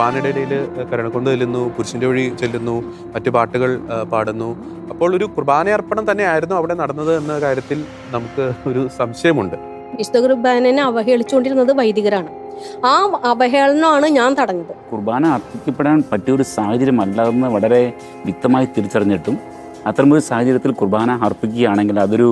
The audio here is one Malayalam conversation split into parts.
കുർബാനയുടെ ഇടയിൽ കരണക്കൊണ്ട് ചെല്ലുന്നു പുരുഷന്റെ വഴി ചെല്ലുന്നു മറ്റു പാട്ടുകൾ പാടുന്നു. അപ്പോൾ ഒരു കുർബാന അർപ്പണം തന്നെയായിരുന്നു അവിടെ നടന്നത് എന്ന കാര്യത്തിൽ നമുക്ക് ഒരു സംശയമുണ്ട്. വിശുദ്ധ കുർബാനനെ അവഹേളിച്ചുകൊണ്ടിരുന്നത് വൈദികരാണ്. ആ അവഹേളനമാണ് ഞാൻ തടഞ്ഞത്. കുർബാന അർപ്പിക്കപ്പെടാൻ പറ്റിയ ഒരു സാഹചര്യമല്ലെന്ന് വളരെ വ്യക്തമായി തിരിച്ചറിഞ്ഞിട്ടും അത്തരമൊരു സാഹചര്യത്തിൽ കുർബാന അർപ്പിക്കുകയാണെങ്കിൽ അതൊരു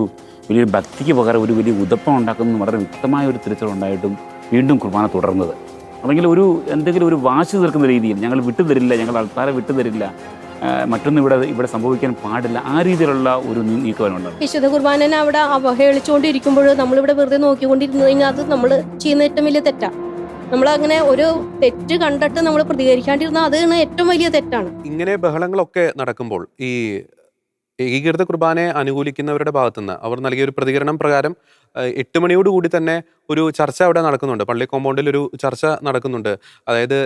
വലിയൊരു ഭക്തിക്ക് പകരം ഒരു വലിയ ഉദപ്പം ഉണ്ടാക്കുന്ന വളരെ വ്യക്തമായ ഒരു തിരിച്ചറിവുണ്ടായിട്ടും വീണ്ടും കുർബാന തുടർന്നത്. അല്ലെങ്കിൽ ഒരു എന്തെങ്കിലും ഒരു വാശി തീർക്കുന്ന രീതിയിൽ ഞങ്ങൾ വിട്ടുതരില്ല ഞങ്ങൾ ആൾക്കാരെ വിട്ടുതരില്ല മറ്റൊന്നും ഇവിടെ ഇവിടെ സംഭവിക്കാൻ പാടില്ല ആ രീതിയിലുള്ള ഒരു നീക്കമാണ് വിശുദ്ധ കുർബാനനെ അവിടെ അവഹേളിച്ചുകൊണ്ടിരിക്കുമ്പോൾ നമ്മളിവിടെ വെറുതെ നോക്കിക്കൊണ്ടിരുന്നു കഴിഞ്ഞാൽ അത് നമ്മൾ ചെയ്യുന്ന ഏറ്റവും വലിയ തെറ്റാണ് നമ്മൾ അങ്ങനെ ഒരു തെറ്റ് കണ്ടിട്ട് നമ്മൾ പ്രതികരിക്കാണ്ടിരുന്ന അത് ഏറ്റവും വലിയ തെറ്റാണ്. ഇങ്ങനെ ബഹളങ്ങളൊക്കെ നടക്കുമ്പോൾ ഈ ഏകീകൃത കുർബാനയെ അനുകൂലിക്കുന്നവരുടെ ഭാഗത്തുനിന്ന് അവർ നൽകിയ ഒരു പ്രതികരണം പ്രകാരം എട്ട് മണിയോട് കൂടി തന്നെ ഒരു ചർച്ച അവിടെ നടക്കുന്നുണ്ട്. പള്ളി കോമ്പൗണ്ടിൽ ഒരു ചർച്ച നടക്കുന്നുണ്ട്. അതായത്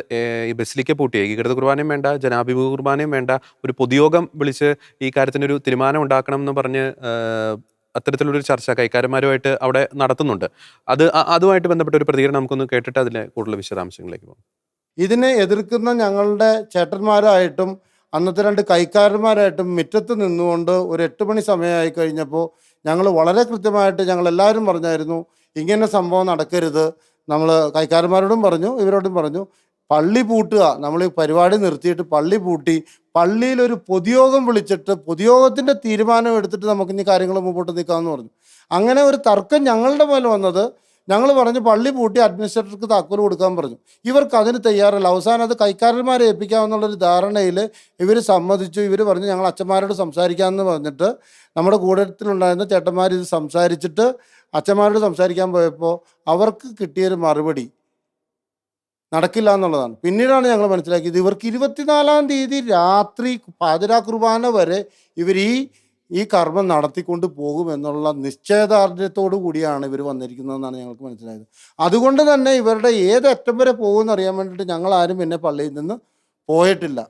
ഈ ബസിലിക്ക പൂട്ടി ഏകീകൃത കുർബാനയും വേണ്ട ജനാഭിമുഖ കുർബാനയും വേണ്ട ഒരു പൊതുയോഗം വിളിച്ച് ഈ കാര്യത്തിനൊരു തീരുമാനം ഉണ്ടാക്കണം എന്ന് പറഞ്ഞ് അത്തരത്തിലുള്ളൊരു ചർച്ച കൈക്കാരന്മാരുമായിട്ട് അവിടെ നടത്തുന്നുണ്ട്. അത് അതുമായിട്ട് ബന്ധപ്പെട്ട ഒരു പ്രതികരണം നമുക്കൊന്ന് കേട്ടിട്ട് അതിലെ കൂടുതൽ വിശദാംശങ്ങളിലേക്ക് പോകാം. ഇതിനെ എതിർക്കുന്ന ഞങ്ങളുടെ ചേട്ടന്മാരായിട്ടും അന്നത്തെ രണ്ട് കൈക്കാരന്മാരായിട്ടും മുറ്റത്ത് നിന്നുകൊണ്ട് ഒരു എട്ട് മണി സമയമായി കഴിഞ്ഞപ്പോൾ ഞങ്ങൾ വളരെ കൃത്യമായിട്ട് ഞങ്ങൾ എല്ലാവരും പറഞ്ഞായിരുന്നു ഇങ്ങനെ സംഭവം നടക്കരുത്. നമ്മൾ കൈക്കാരന്മാരോടും പറഞ്ഞു ഇവരോടും പറഞ്ഞു പള്ളി പൂട്ടുക. നമ്മൾ ഈ പരിപാടി നിർത്തിയിട്ട് പള്ളി പൂട്ടി പള്ളിയിൽ ഒരു പൊതുയോഗം വിളിച്ചിട്ട് പൊതുയോഗത്തിന്റെ തീരുമാനം എടുത്തിട്ട് നമുക്ക് ഇനി കാര്യങ്ങൾ മുമ്പോട്ട് നിൽക്കാമെന്ന് പറഞ്ഞു. അങ്ങനെ ഒരു തർക്കം ഞങ്ങളുടെ മേലെ വന്നത് ഞങ്ങൾ പറഞ്ഞു പള്ളി പൂട്ടി അഡ്മിനിസ്ട്രേറ്റർക്ക് താക്കോൽ കൊടുക്കാൻ പറഞ്ഞു. ഇവർക്ക് അതിന് തയ്യാറല്ല. അവസാനം അത് കൈക്കാരന്മാരെ ഏൽപ്പിക്കാമെന്നുള്ളൊരു ധാരണയിൽ ഇവർ സമ്മതിച്ചു. ഇവർ പറഞ്ഞു ഞങ്ങൾ അച്ഛന്മാരോട് സംസാരിക്കാമെന്ന് പറഞ്ഞിട്ട് നമ്മുടെ കൂടത്തിലുണ്ടായിരുന്ന ചേട്ടന്മാർ ഇത് സംസാരിച്ചിട്ട് അച്ഛന്മാരോട് സംസാരിക്കാൻ പോയപ്പോൾ അവർക്ക് കിട്ടിയൊരു മറുപടി നടക്കില്ല എന്നുള്ളതാണ്. പിന്നീടാണ് ഞങ്ങൾ മനസ്സിലാക്കിയത്. ഇവർക്ക് ഇരുപത്തിനാലാം തീയതി രാത്രി പാതിരാ കുർബാന വരെ ഇവർ ഈ ഈ കർമ്മം നടത്തിക്കൊണ്ട് പോകുമെന്നുള്ള നിശ്ചയദാർഢ്യത്തോടു കൂടിയാണ് ഇവർ വന്നിരിക്കുന്നതെന്നാണ് ഞങ്ങൾക്ക് മനസ്സിലായത്. അതുകൊണ്ട് തന്നെ ഇവരുടെ ഏത് അറ്റം വരെ പോകുമെന്ന് അറിയാൻ വേണ്ടിയിട്ട് ഞങ്ങൾ ആരും പിന്നെ പള്ളിയിൽ നിന്ന് പോയിട്ടില്ല.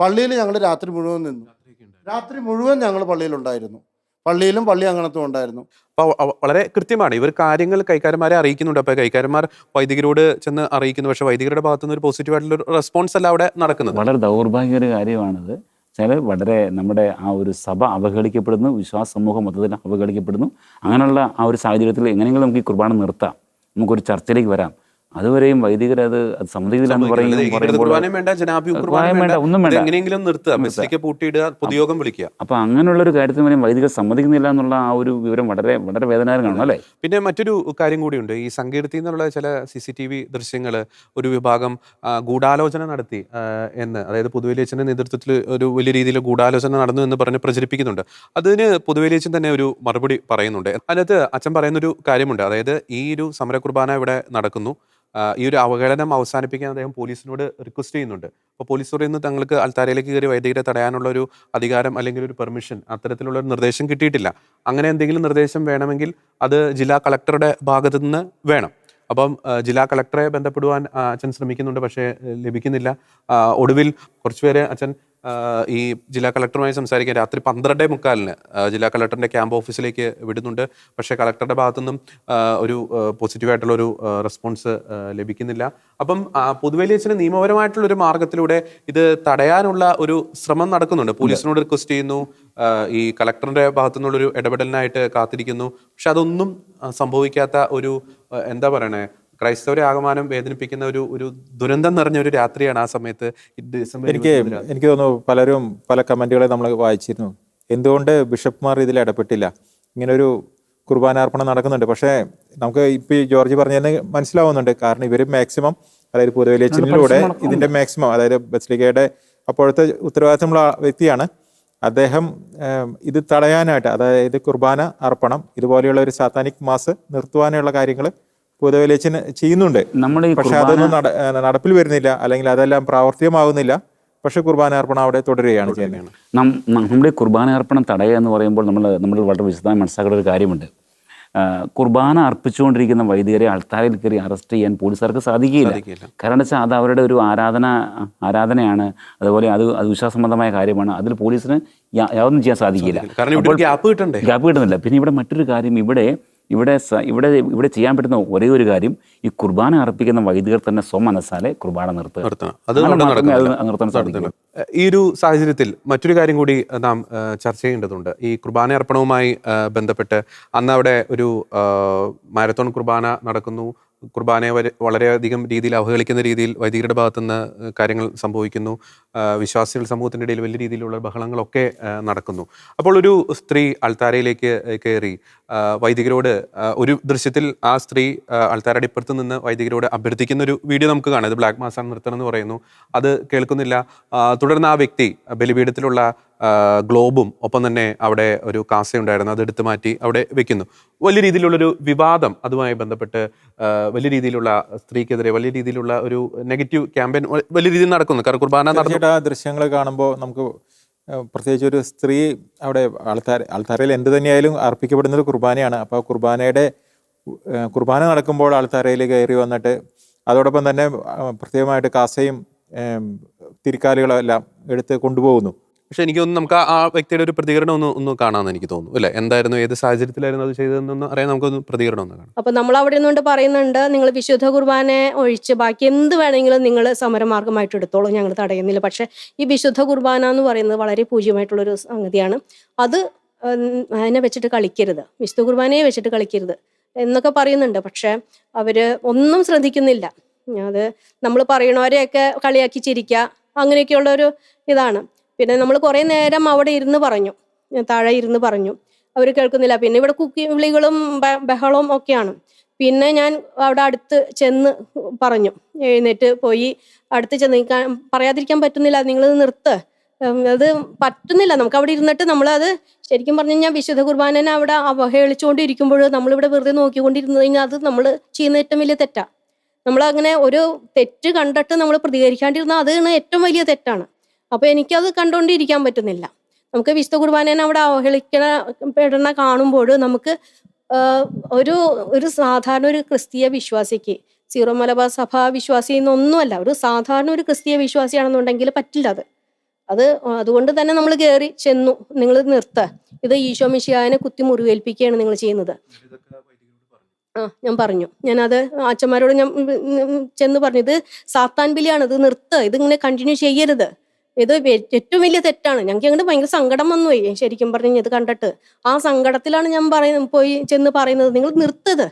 പള്ളിയിൽ ഞങ്ങൾ രാത്രി മുഴുവൻ നിന്നു. രാത്രി മുഴുവൻ ഞങ്ങൾ പള്ളിയിലുണ്ടായിരുന്നു പള്ളിയിലും പള്ളി അങ്ങനത്തും ഉണ്ടായിരുന്നു. അപ്പോൾ വളരെ കൃത്യമാണ്. ഇവർ കാര്യങ്ങൾ കൈക്കാരന്മാരെ അറിയിക്കുന്നുണ്ട്. അപ്പോൾ കൈക്കാരന്മാർ വൈദികരോട് ചെന്ന് അറിയിക്കുന്നു. പക്ഷേ വൈദികരുടെ ഭാഗത്തുനിന്ന് ഒരു പോസിറ്റീവായിട്ടുള്ള ഒരു റെസ്പോൺസ് അല്ല അവിടെ നടക്കുന്നത്. വളരെ ദൗർഭാഗ്യ ഒരു കാര്യമാണിത്. ചില വളരെ നമ്മുടെ ആ ഒരു സഭ അവഹേളിക്കപ്പെടുന്നു വിശ്വാസ സമൂഹം മൊത്തത്തിൽ അവഹേളിക്കപ്പെടുന്നു. അങ്ങനെയുള്ള ആ ഒരു സാഹചര്യത്തിൽ എങ്ങനെയെങ്കിലും നമുക്ക് ഈ കുർബാന നിർത്താം. നമുക്കൊരു ചർച്ചയിലേക്ക് വരാം. അതുവരെയും വൈദികർ അത് പറയുമ്പോൾ വേണ്ട ഒന്നും. എങ്ങനെയെങ്കിലും നിർത്തുക. നിർത്തുക. ബസ്സിലേക്ക് പൂട്ടിയിടുക പൊതുയോഗം വിളിക്കുക. അപ്പോൾ അങ്ങനെയുള്ളൊരു കാര്യത്തിന് വരെയും വൈദികർ സമ്മതിക്കുന്നില്ല എന്നുള്ള ആ ഒരു വിവരം വളരെ വളരെ വേദനാകരമാണ് അല്ലേ? പിന്നെ മറ്റൊരു കാര്യം കൂടിയുണ്ട്. ഈ സങ്കീർത്തി എന്നുള്ള ചില സി സി ടി വി ദൃശ്യങ്ങൾ ഒരു വിഭാഗം ഗൂഢാലോചന നടത്തി എന്ന് അതായത് പുതുവേലിയച്ചന്റെ നേതൃത്വത്തിൽ ഒരു വലിയ രീതിയിൽ ഗൂഢാലോചന നടന്നു എന്ന് പറഞ്ഞ് പ്രചരിപ്പിക്കുന്നുണ്ട്. അതിന് പുതുവേലിയച്ചൻ തന്നെ ഒരു മറുപടി പറയുന്നുണ്ട്. അതിനകത്ത് അച്ഛൻ പറയുന്നൊരു കാര്യമുണ്ട്. അതായത് ഈ ഒരു സമര കുർബാന ഇവിടെ നടക്കുന്നു. ഈ ഒരു അവഹേളനം അവസാനിപ്പിക്കാൻ അദ്ദേഹം പോലീസിനോട് റിക്വസ്റ്റ് ചെയ്യുന്നുണ്ട്. അപ്പോൾ പോലീസ് പറയുന്നത് തങ്ങൾക്ക് അൽത്താരയിലേക്ക് കയറി വൈദികരെ തടയാനുള്ള ഒരു അധികാരം അല്ലെങ്കിൽ ഒരു പെർമിഷൻ അത്തരത്തിലുള്ള ഒരു നിർദ്ദേശം കിട്ടിയിട്ടില്ല. അങ്ങനെ എന്തെങ്കിലും നിർദ്ദേശം വേണമെങ്കിൽ അത് ജില്ലാ കളക്ടറുടെ ഭാഗത്തു നിന്ന് വേണം. അപ്പം ജില്ലാ കളക്ടറെ ബന്ധപ്പെടുവാൻ അച്ഛൻ ശ്രമിക്കുന്നുണ്ട് പക്ഷേ ലഭിക്കുന്നില്ല. ഒടുവിൽ കുറച്ചുപേരെ അച്ഛൻ ഈ ജില്ലാ കളക്ടറുമായി സംസാരിക്കാൻ രാത്രി പന്ത്രണ്ടേ മുക്കാലിന് ജില്ലാ കളക്ടറിന്റെ ക്യാമ്പ് ഓഫീസിലേക്ക് വിടുന്നുണ്ട്. പക്ഷേ കളക്ടറുടെ ഭാഗത്തുനിന്നും നിന്നും ഒരു പോസിറ്റീവായിട്ടുള്ള ഒരു റെസ്പോൺസ് ലഭിക്കുന്നില്ല. അപ്പം പൊതുവേലിയച്ഛന് നിയമപരമായിട്ടുള്ള ഒരു മാർഗത്തിലൂടെ ഇത് തടയാനുള്ള ഒരു ശ്രമം നടക്കുന്നുണ്ട്. പോലീസിനോട് റിക്വസ്റ്റ് ചെയ്യുന്നു ഈ കളക്ടറിന്റെ ഭാഗത്തുനിന്നുള്ള ഒരു ഇടപെടലിനായിട്ട് കാത്തിരിക്കുന്നു. പക്ഷെ അതൊന്നും സംഭവിക്കാത്ത ഒരു എന്താ പറയണേ? ക്രൈസ്തവരെ ആകമാനം വേദനിപ്പിക്കുന്ന ഒരു ഒരു ദുരന്തം നിറഞ്ഞ ഒരു രാത്രിയാണ് ആ സമയത്ത് ഡിസംബർ എനിക്ക്. എനിക്ക് തോന്നുന്നു പലരും പല കമന്റുകളെ നമ്മൾ വായിച്ചിരുന്നു. എന്തുകൊണ്ട് ബിഷപ്പ്മാർ ഇതിൽ ഇടപെട്ടില്ല? ഇങ്ങനൊരു കുർബാനാർപ്പണം നടക്കുന്നുണ്ട്. പക്ഷേ നമുക്ക് ഇപ്പോൾ ഈ ജോർജ് പറഞ്ഞതിന് മനസ്സിലാവുന്നുണ്ട്. കാരണം ഇവർ മാക്സിമം അതായത് പൊതുവലിയച്ചിലൂടെ ഇതിന്റെ മാക്സിമം അതായത് ബസ്ലിക്കയുടെ അപ്പോഴത്തെ ഉത്തരവാദിത്തമുള്ള വ്യക്തിയാണ്. അദ്ദേഹം ഇത് തടയാനായിട്ട് അതായത് കുർബാന അർപ്പണം ഇതുപോലെയുള്ള ഒരു സാത്താനിക് മാസ് നിർത്തുവാനുള്ള കാര്യങ്ങൾ പൊതുവലിയച്ചന് ചെയ്യുന്നുണ്ട്. നമ്മൾ പക്ഷെ കുർബാന അതൊന്നും നട- നടപ്പിൽ വരുന്നില്ല. അല്ലെങ്കിൽ അതെല്ലാം പ്രാവർത്തികമാകുന്നില്ല. പക്ഷെ കുർബാന അർപ്പണം അവിടെ തുടരുകയാണ് ചെയ്യുന്നത്. നമ്മുടെ കുർബാനാർപ്പണം കുർബാന അർപ്പണം തടയുക എന്ന് പറയുമ്പോൾ നമ്മൾ നമ്മൾ വളരെ വിശദമായി മനസ്സിലാക്കേണ്ട ഒരു കാര്യമുണ്ട്. കുർബാന അർപ്പിച്ചുകൊണ്ടിരിക്കുന്ന വൈദികരെ അൾത്താരയിൽ കയറി അറസ്റ്റ് ചെയ്യാൻ പോലീസുകാർക്ക് സാധിക്കുകയില്ല. സാധിക്കില്ല. കാരണം വെച്ചാൽ അത് അവരുടെ ഒരു ആരാധന ആരാധനയാണ്. അതുപോലെ അത് അത് വിശ്വാസസംബന്ധമായ കാര്യമാണ്. അതിൽ പോലീസിന് യാതൊന്നും ചെയ്യാൻ സാധിക്കില്ല. കാരണം ഇവിടെ ഗ്യാപ്പ് കിട്ടണ്ടേ? ഗ്യാപ്പ് കിട്ടുന്നില്ല. പിന്നെ ഇവിടെ മറ്റൊരു കാര്യം. ഇവിടെ ഇവിടെ ഇവിടെ ഇവിടെ ചെയ്യാൻ പറ്റുന്ന ഒരേ ഒരു കാര്യം ഈ കുർബാന അർപ്പിക്കുന്ന വൈദികർ തന്നെ സ്വമനസ്സാലെ കുർബാന നിർത്തുക. നിർത്താൻ സാധിക്കൂ. ഈ ഒരു സാഹചര്യത്തിൽ മറ്റൊരു കാര്യം കൂടി നാം ചർച്ച ചെയ്യേണ്ടതുണ്ട്. ഈ കുർബാന അർപ്പണവുമായി ബന്ധപ്പെട്ട് അന്ന് അവിടെ ഒരു മാരത്തോൺ കുർബാന നടക്കുന്നു. കുർബാനയെ വളരെയധികം രീതിയിൽ അവഹേളിക്കുന്ന രീതിയിൽ വൈദികരുടെ ഭാഗത്തുനിന്ന് കാര്യങ്ങൾ സംഭവിക്കുന്നു. വിശ്വാസികൾ സമൂഹത്തിന്റെ ഇടയിൽ വലിയ രീതിയിലുള്ള ബഹളങ്ങളൊക്കെ നടക്കുന്നു. അപ്പോൾ ഒരു സ്ത്രീ അൾത്താരയിലേക്ക് കയറി വൈദികരോട് ഒരു ദൃശ്യത്തിൽ ആ സ്ത്രീ അൾത്താരയുടെ ഇപ്പുറത്ത് നിന്ന് വൈദികരോട് അഭ്യർത്ഥിക്കുന്ന ഒരു വീഡിയോ നമുക്ക് കാണാം. ഇത് ബ്ലാക്ക് മാസാണ് നിർത്തണം എന്ന് പറയുന്നു. അത് കേൾക്കുന്നില്ല. തുടർന്ന് ആ വ്യക്തി ബലിപീഠത്തിലുള്ള ഗ്ലോബും ഒപ്പം തന്നെ അവിടെ ഒരു കാസയുണ്ടായിരുന്നു അത് എടുത്തു മാറ്റി അവിടെ വെക്കുന്നു. വലിയ രീതിയിലുള്ളൊരു വിവാദം അതുമായി ബന്ധപ്പെട്ട് വലിയ രീതിയിലുള്ള സ്ത്രീക്കെതിരെ വലിയ രീതിയിലുള്ള ഒരു നെഗറ്റീവ് ക്യാമ്പയിൻ വലിയ രീതിയിൽ നടക്കുന്നു. കാരണം കുർബാന ആ ദൃശ്യങ്ങൾ കാണുമ്പോൾ നമുക്ക് പ്രത്യേകിച്ച് ഒരു സ്ത്രീ അവിടെ ആൾത്താര ആൾത്താരയിൽ എന്ത് തന്നെയായാലും അർപ്പിക്കപ്പെടുന്നത് കുർബാനയാണ്. അപ്പോൾ കുർബാനയുടെ കുർബാന നടക്കുമ്പോൾ ആൾത്താരയിൽ കയറി വന്നിട്ട് അതോടൊപ്പം തന്നെ പ്രത്യേകമായിട്ട് കാസയും തിരിക്കാലുകളെല്ലാം എടുത്ത് കൊണ്ടുപോകുന്നു. പക്ഷെ എനിക്ക് തോന്നുന്നു നമുക്ക് ആ- വ്യക്തിയുടെ ഒരു പ്രതികരണം ഒന്ന് ഒന്ന് കാണാമെന്ന് എനിക്ക് തോന്നുന്നു. അല്ലെ? എന്തായിരുന്നു ഏത് സാഹചര്യത്തിലായിരുന്നു അത് ചെയ്തതെന്ന് അറിയാൻ നമുക്കൊന്ന് പ്രതികരണം ഒന്ന് കാണാം. അപ്പൊ നമ്മൾ അവിടെ നിന്നുകൊണ്ട് പറയുന്നുണ്ട് നിങ്ങൾ വിശുദ്ധ കുർബാനെ ഒഴിച്ച് ബാക്കി എന്ത് വേണമെങ്കിലും നിങ്ങൾ സമരമാർഗമായിട്ട് എടുത്തോളൂ ഞങ്ങൾ തടയുന്നില്ല. പക്ഷെ ഈ വിശുദ്ധ കുർബാന എന്ന് പറയുന്നത് വളരെ പൂജ്യമായിട്ടുള്ളൊരു സംഗതിയാണ്. അത് അതിനെ വെച്ചിട്ട് കളിക്കരുത്. വിശുദ്ധ കുർബാനയെ വെച്ചിട്ട് കളിക്കരുത് എന്നൊക്കെ പറയുന്നുണ്ട്. പക്ഷെ അവർ ഒന്നും ശ്രദ്ധിക്കുന്നില്ല. അത് നമ്മൾ പറയണവരെയൊക്കെ കളിയാക്കി ചിരിക്കുക അങ്ങനെയൊക്കെയുള്ള ഒരു ഇതാണ്. പിന്നെ നമ്മൾ കുറേ നേരം അവിടെ ഇരുന്ന് പറഞ്ഞു. താഴെ ഇരുന്ന് പറഞ്ഞു. അവർ കേൾക്കുന്നില്ല. പിന്നെ ഇവിടെ കുക്കി വിളികളും ബഹളവും ഒക്കെയാണ്. പിന്നെ ഞാൻ അവിടെ അടുത്ത് ചെന്ന് പറഞ്ഞു. എഴുന്നേറ്റ് പോയി അടുത്ത് ചെന്ന് പറയാതിരിക്കാൻ പറ്റുന്നില്ല. നിങ്ങൾ നിർത്ത്. അത് പറ്റുന്നില്ല. നമുക്ക് അവിടെ ഇരുന്നിട്ട് നമ്മളത് ശരിക്കും പറഞ്ഞു ഞാൻ വിശുദ്ധ കുർബാനനെ അവിടെ അവഹേളിച്ചുകൊണ്ടിരിക്കുമ്പോൾ നമ്മളിവിടെ വെറുതെ നോക്കിക്കൊണ്ടിരുന്നു കഴിഞ്ഞാൽ അത് നമ്മൾ ചെയ്യുന്ന ഏറ്റവും വലിയ തെറ്റാണ് നമ്മൾ അങ്ങനെ ഒരു തെറ്റ് കണ്ടിട്ട് നമ്മൾ പ്രതികരിക്കാണ്ടിരുന്നാൽ അതാണ് ഏറ്റവും വലിയ തെറ്റാണ്. അപ്പൊ എനിക്കത് കണ്ടുകൊണ്ടിരിക്കാൻ പറ്റുന്നില്ല. നമുക്ക് വിശുദ്ധ കുർബാനേനെ അവിടെ അവഹേളിക്കണ പെടണ കാണുമ്പോൾ നമുക്ക് ഒരു ഒരു സാധാരണ ഒരു ക്രിസ്തീയ വിശ്വാസിക്ക് സീറോ മലബാർ സഭ വിശ്വാസി എന്നൊന്നുമല്ല ഒരു സാധാരണ ഒരു ക്രിസ്തീയ വിശ്വാസിയാണെന്നുണ്ടെങ്കിൽ പറ്റില്ല അത്. അത് അതുകൊണ്ട് തന്നെ നമ്മൾ കയറി ചെന്നു നിങ്ങൾ നിർത്ത. ഇത് ഈശോ മിഷിയാനെ കുത്തി മുറിവേൽപ്പിക്കുകയാണ് നിങ്ങൾ ചെയ്യുന്നത്. ആ ഞാൻ പറഞ്ഞു. ഞാനത് അച്ഛന്മാരോട് ഞാൻ ചെന്ന് പറഞ്ഞു. ഇത് സാത്താൻ ബലിയാണ് ഇത് നിർത്ത്. ഇതിങ്ങനെ കണ്ടിന്യൂ ചെയ്യരുത്. ഇത് ഏറ്റവും വലിയ തെറ്റാണ്. ഞങ്ങൾക്ക് അങ്ങോട്ട് ഭയങ്കര സങ്കടം വന്നു പോയി ശരിക്കും പറഞ്ഞു ഇത് കണ്ടിട്ട്. ആ സങ്കടത്തിലാണ് ഞാൻ പറയുന്നത് പോയി ചെന്ന് പറയുന്നത്. നിങ്ങൾ നിർത്തത്.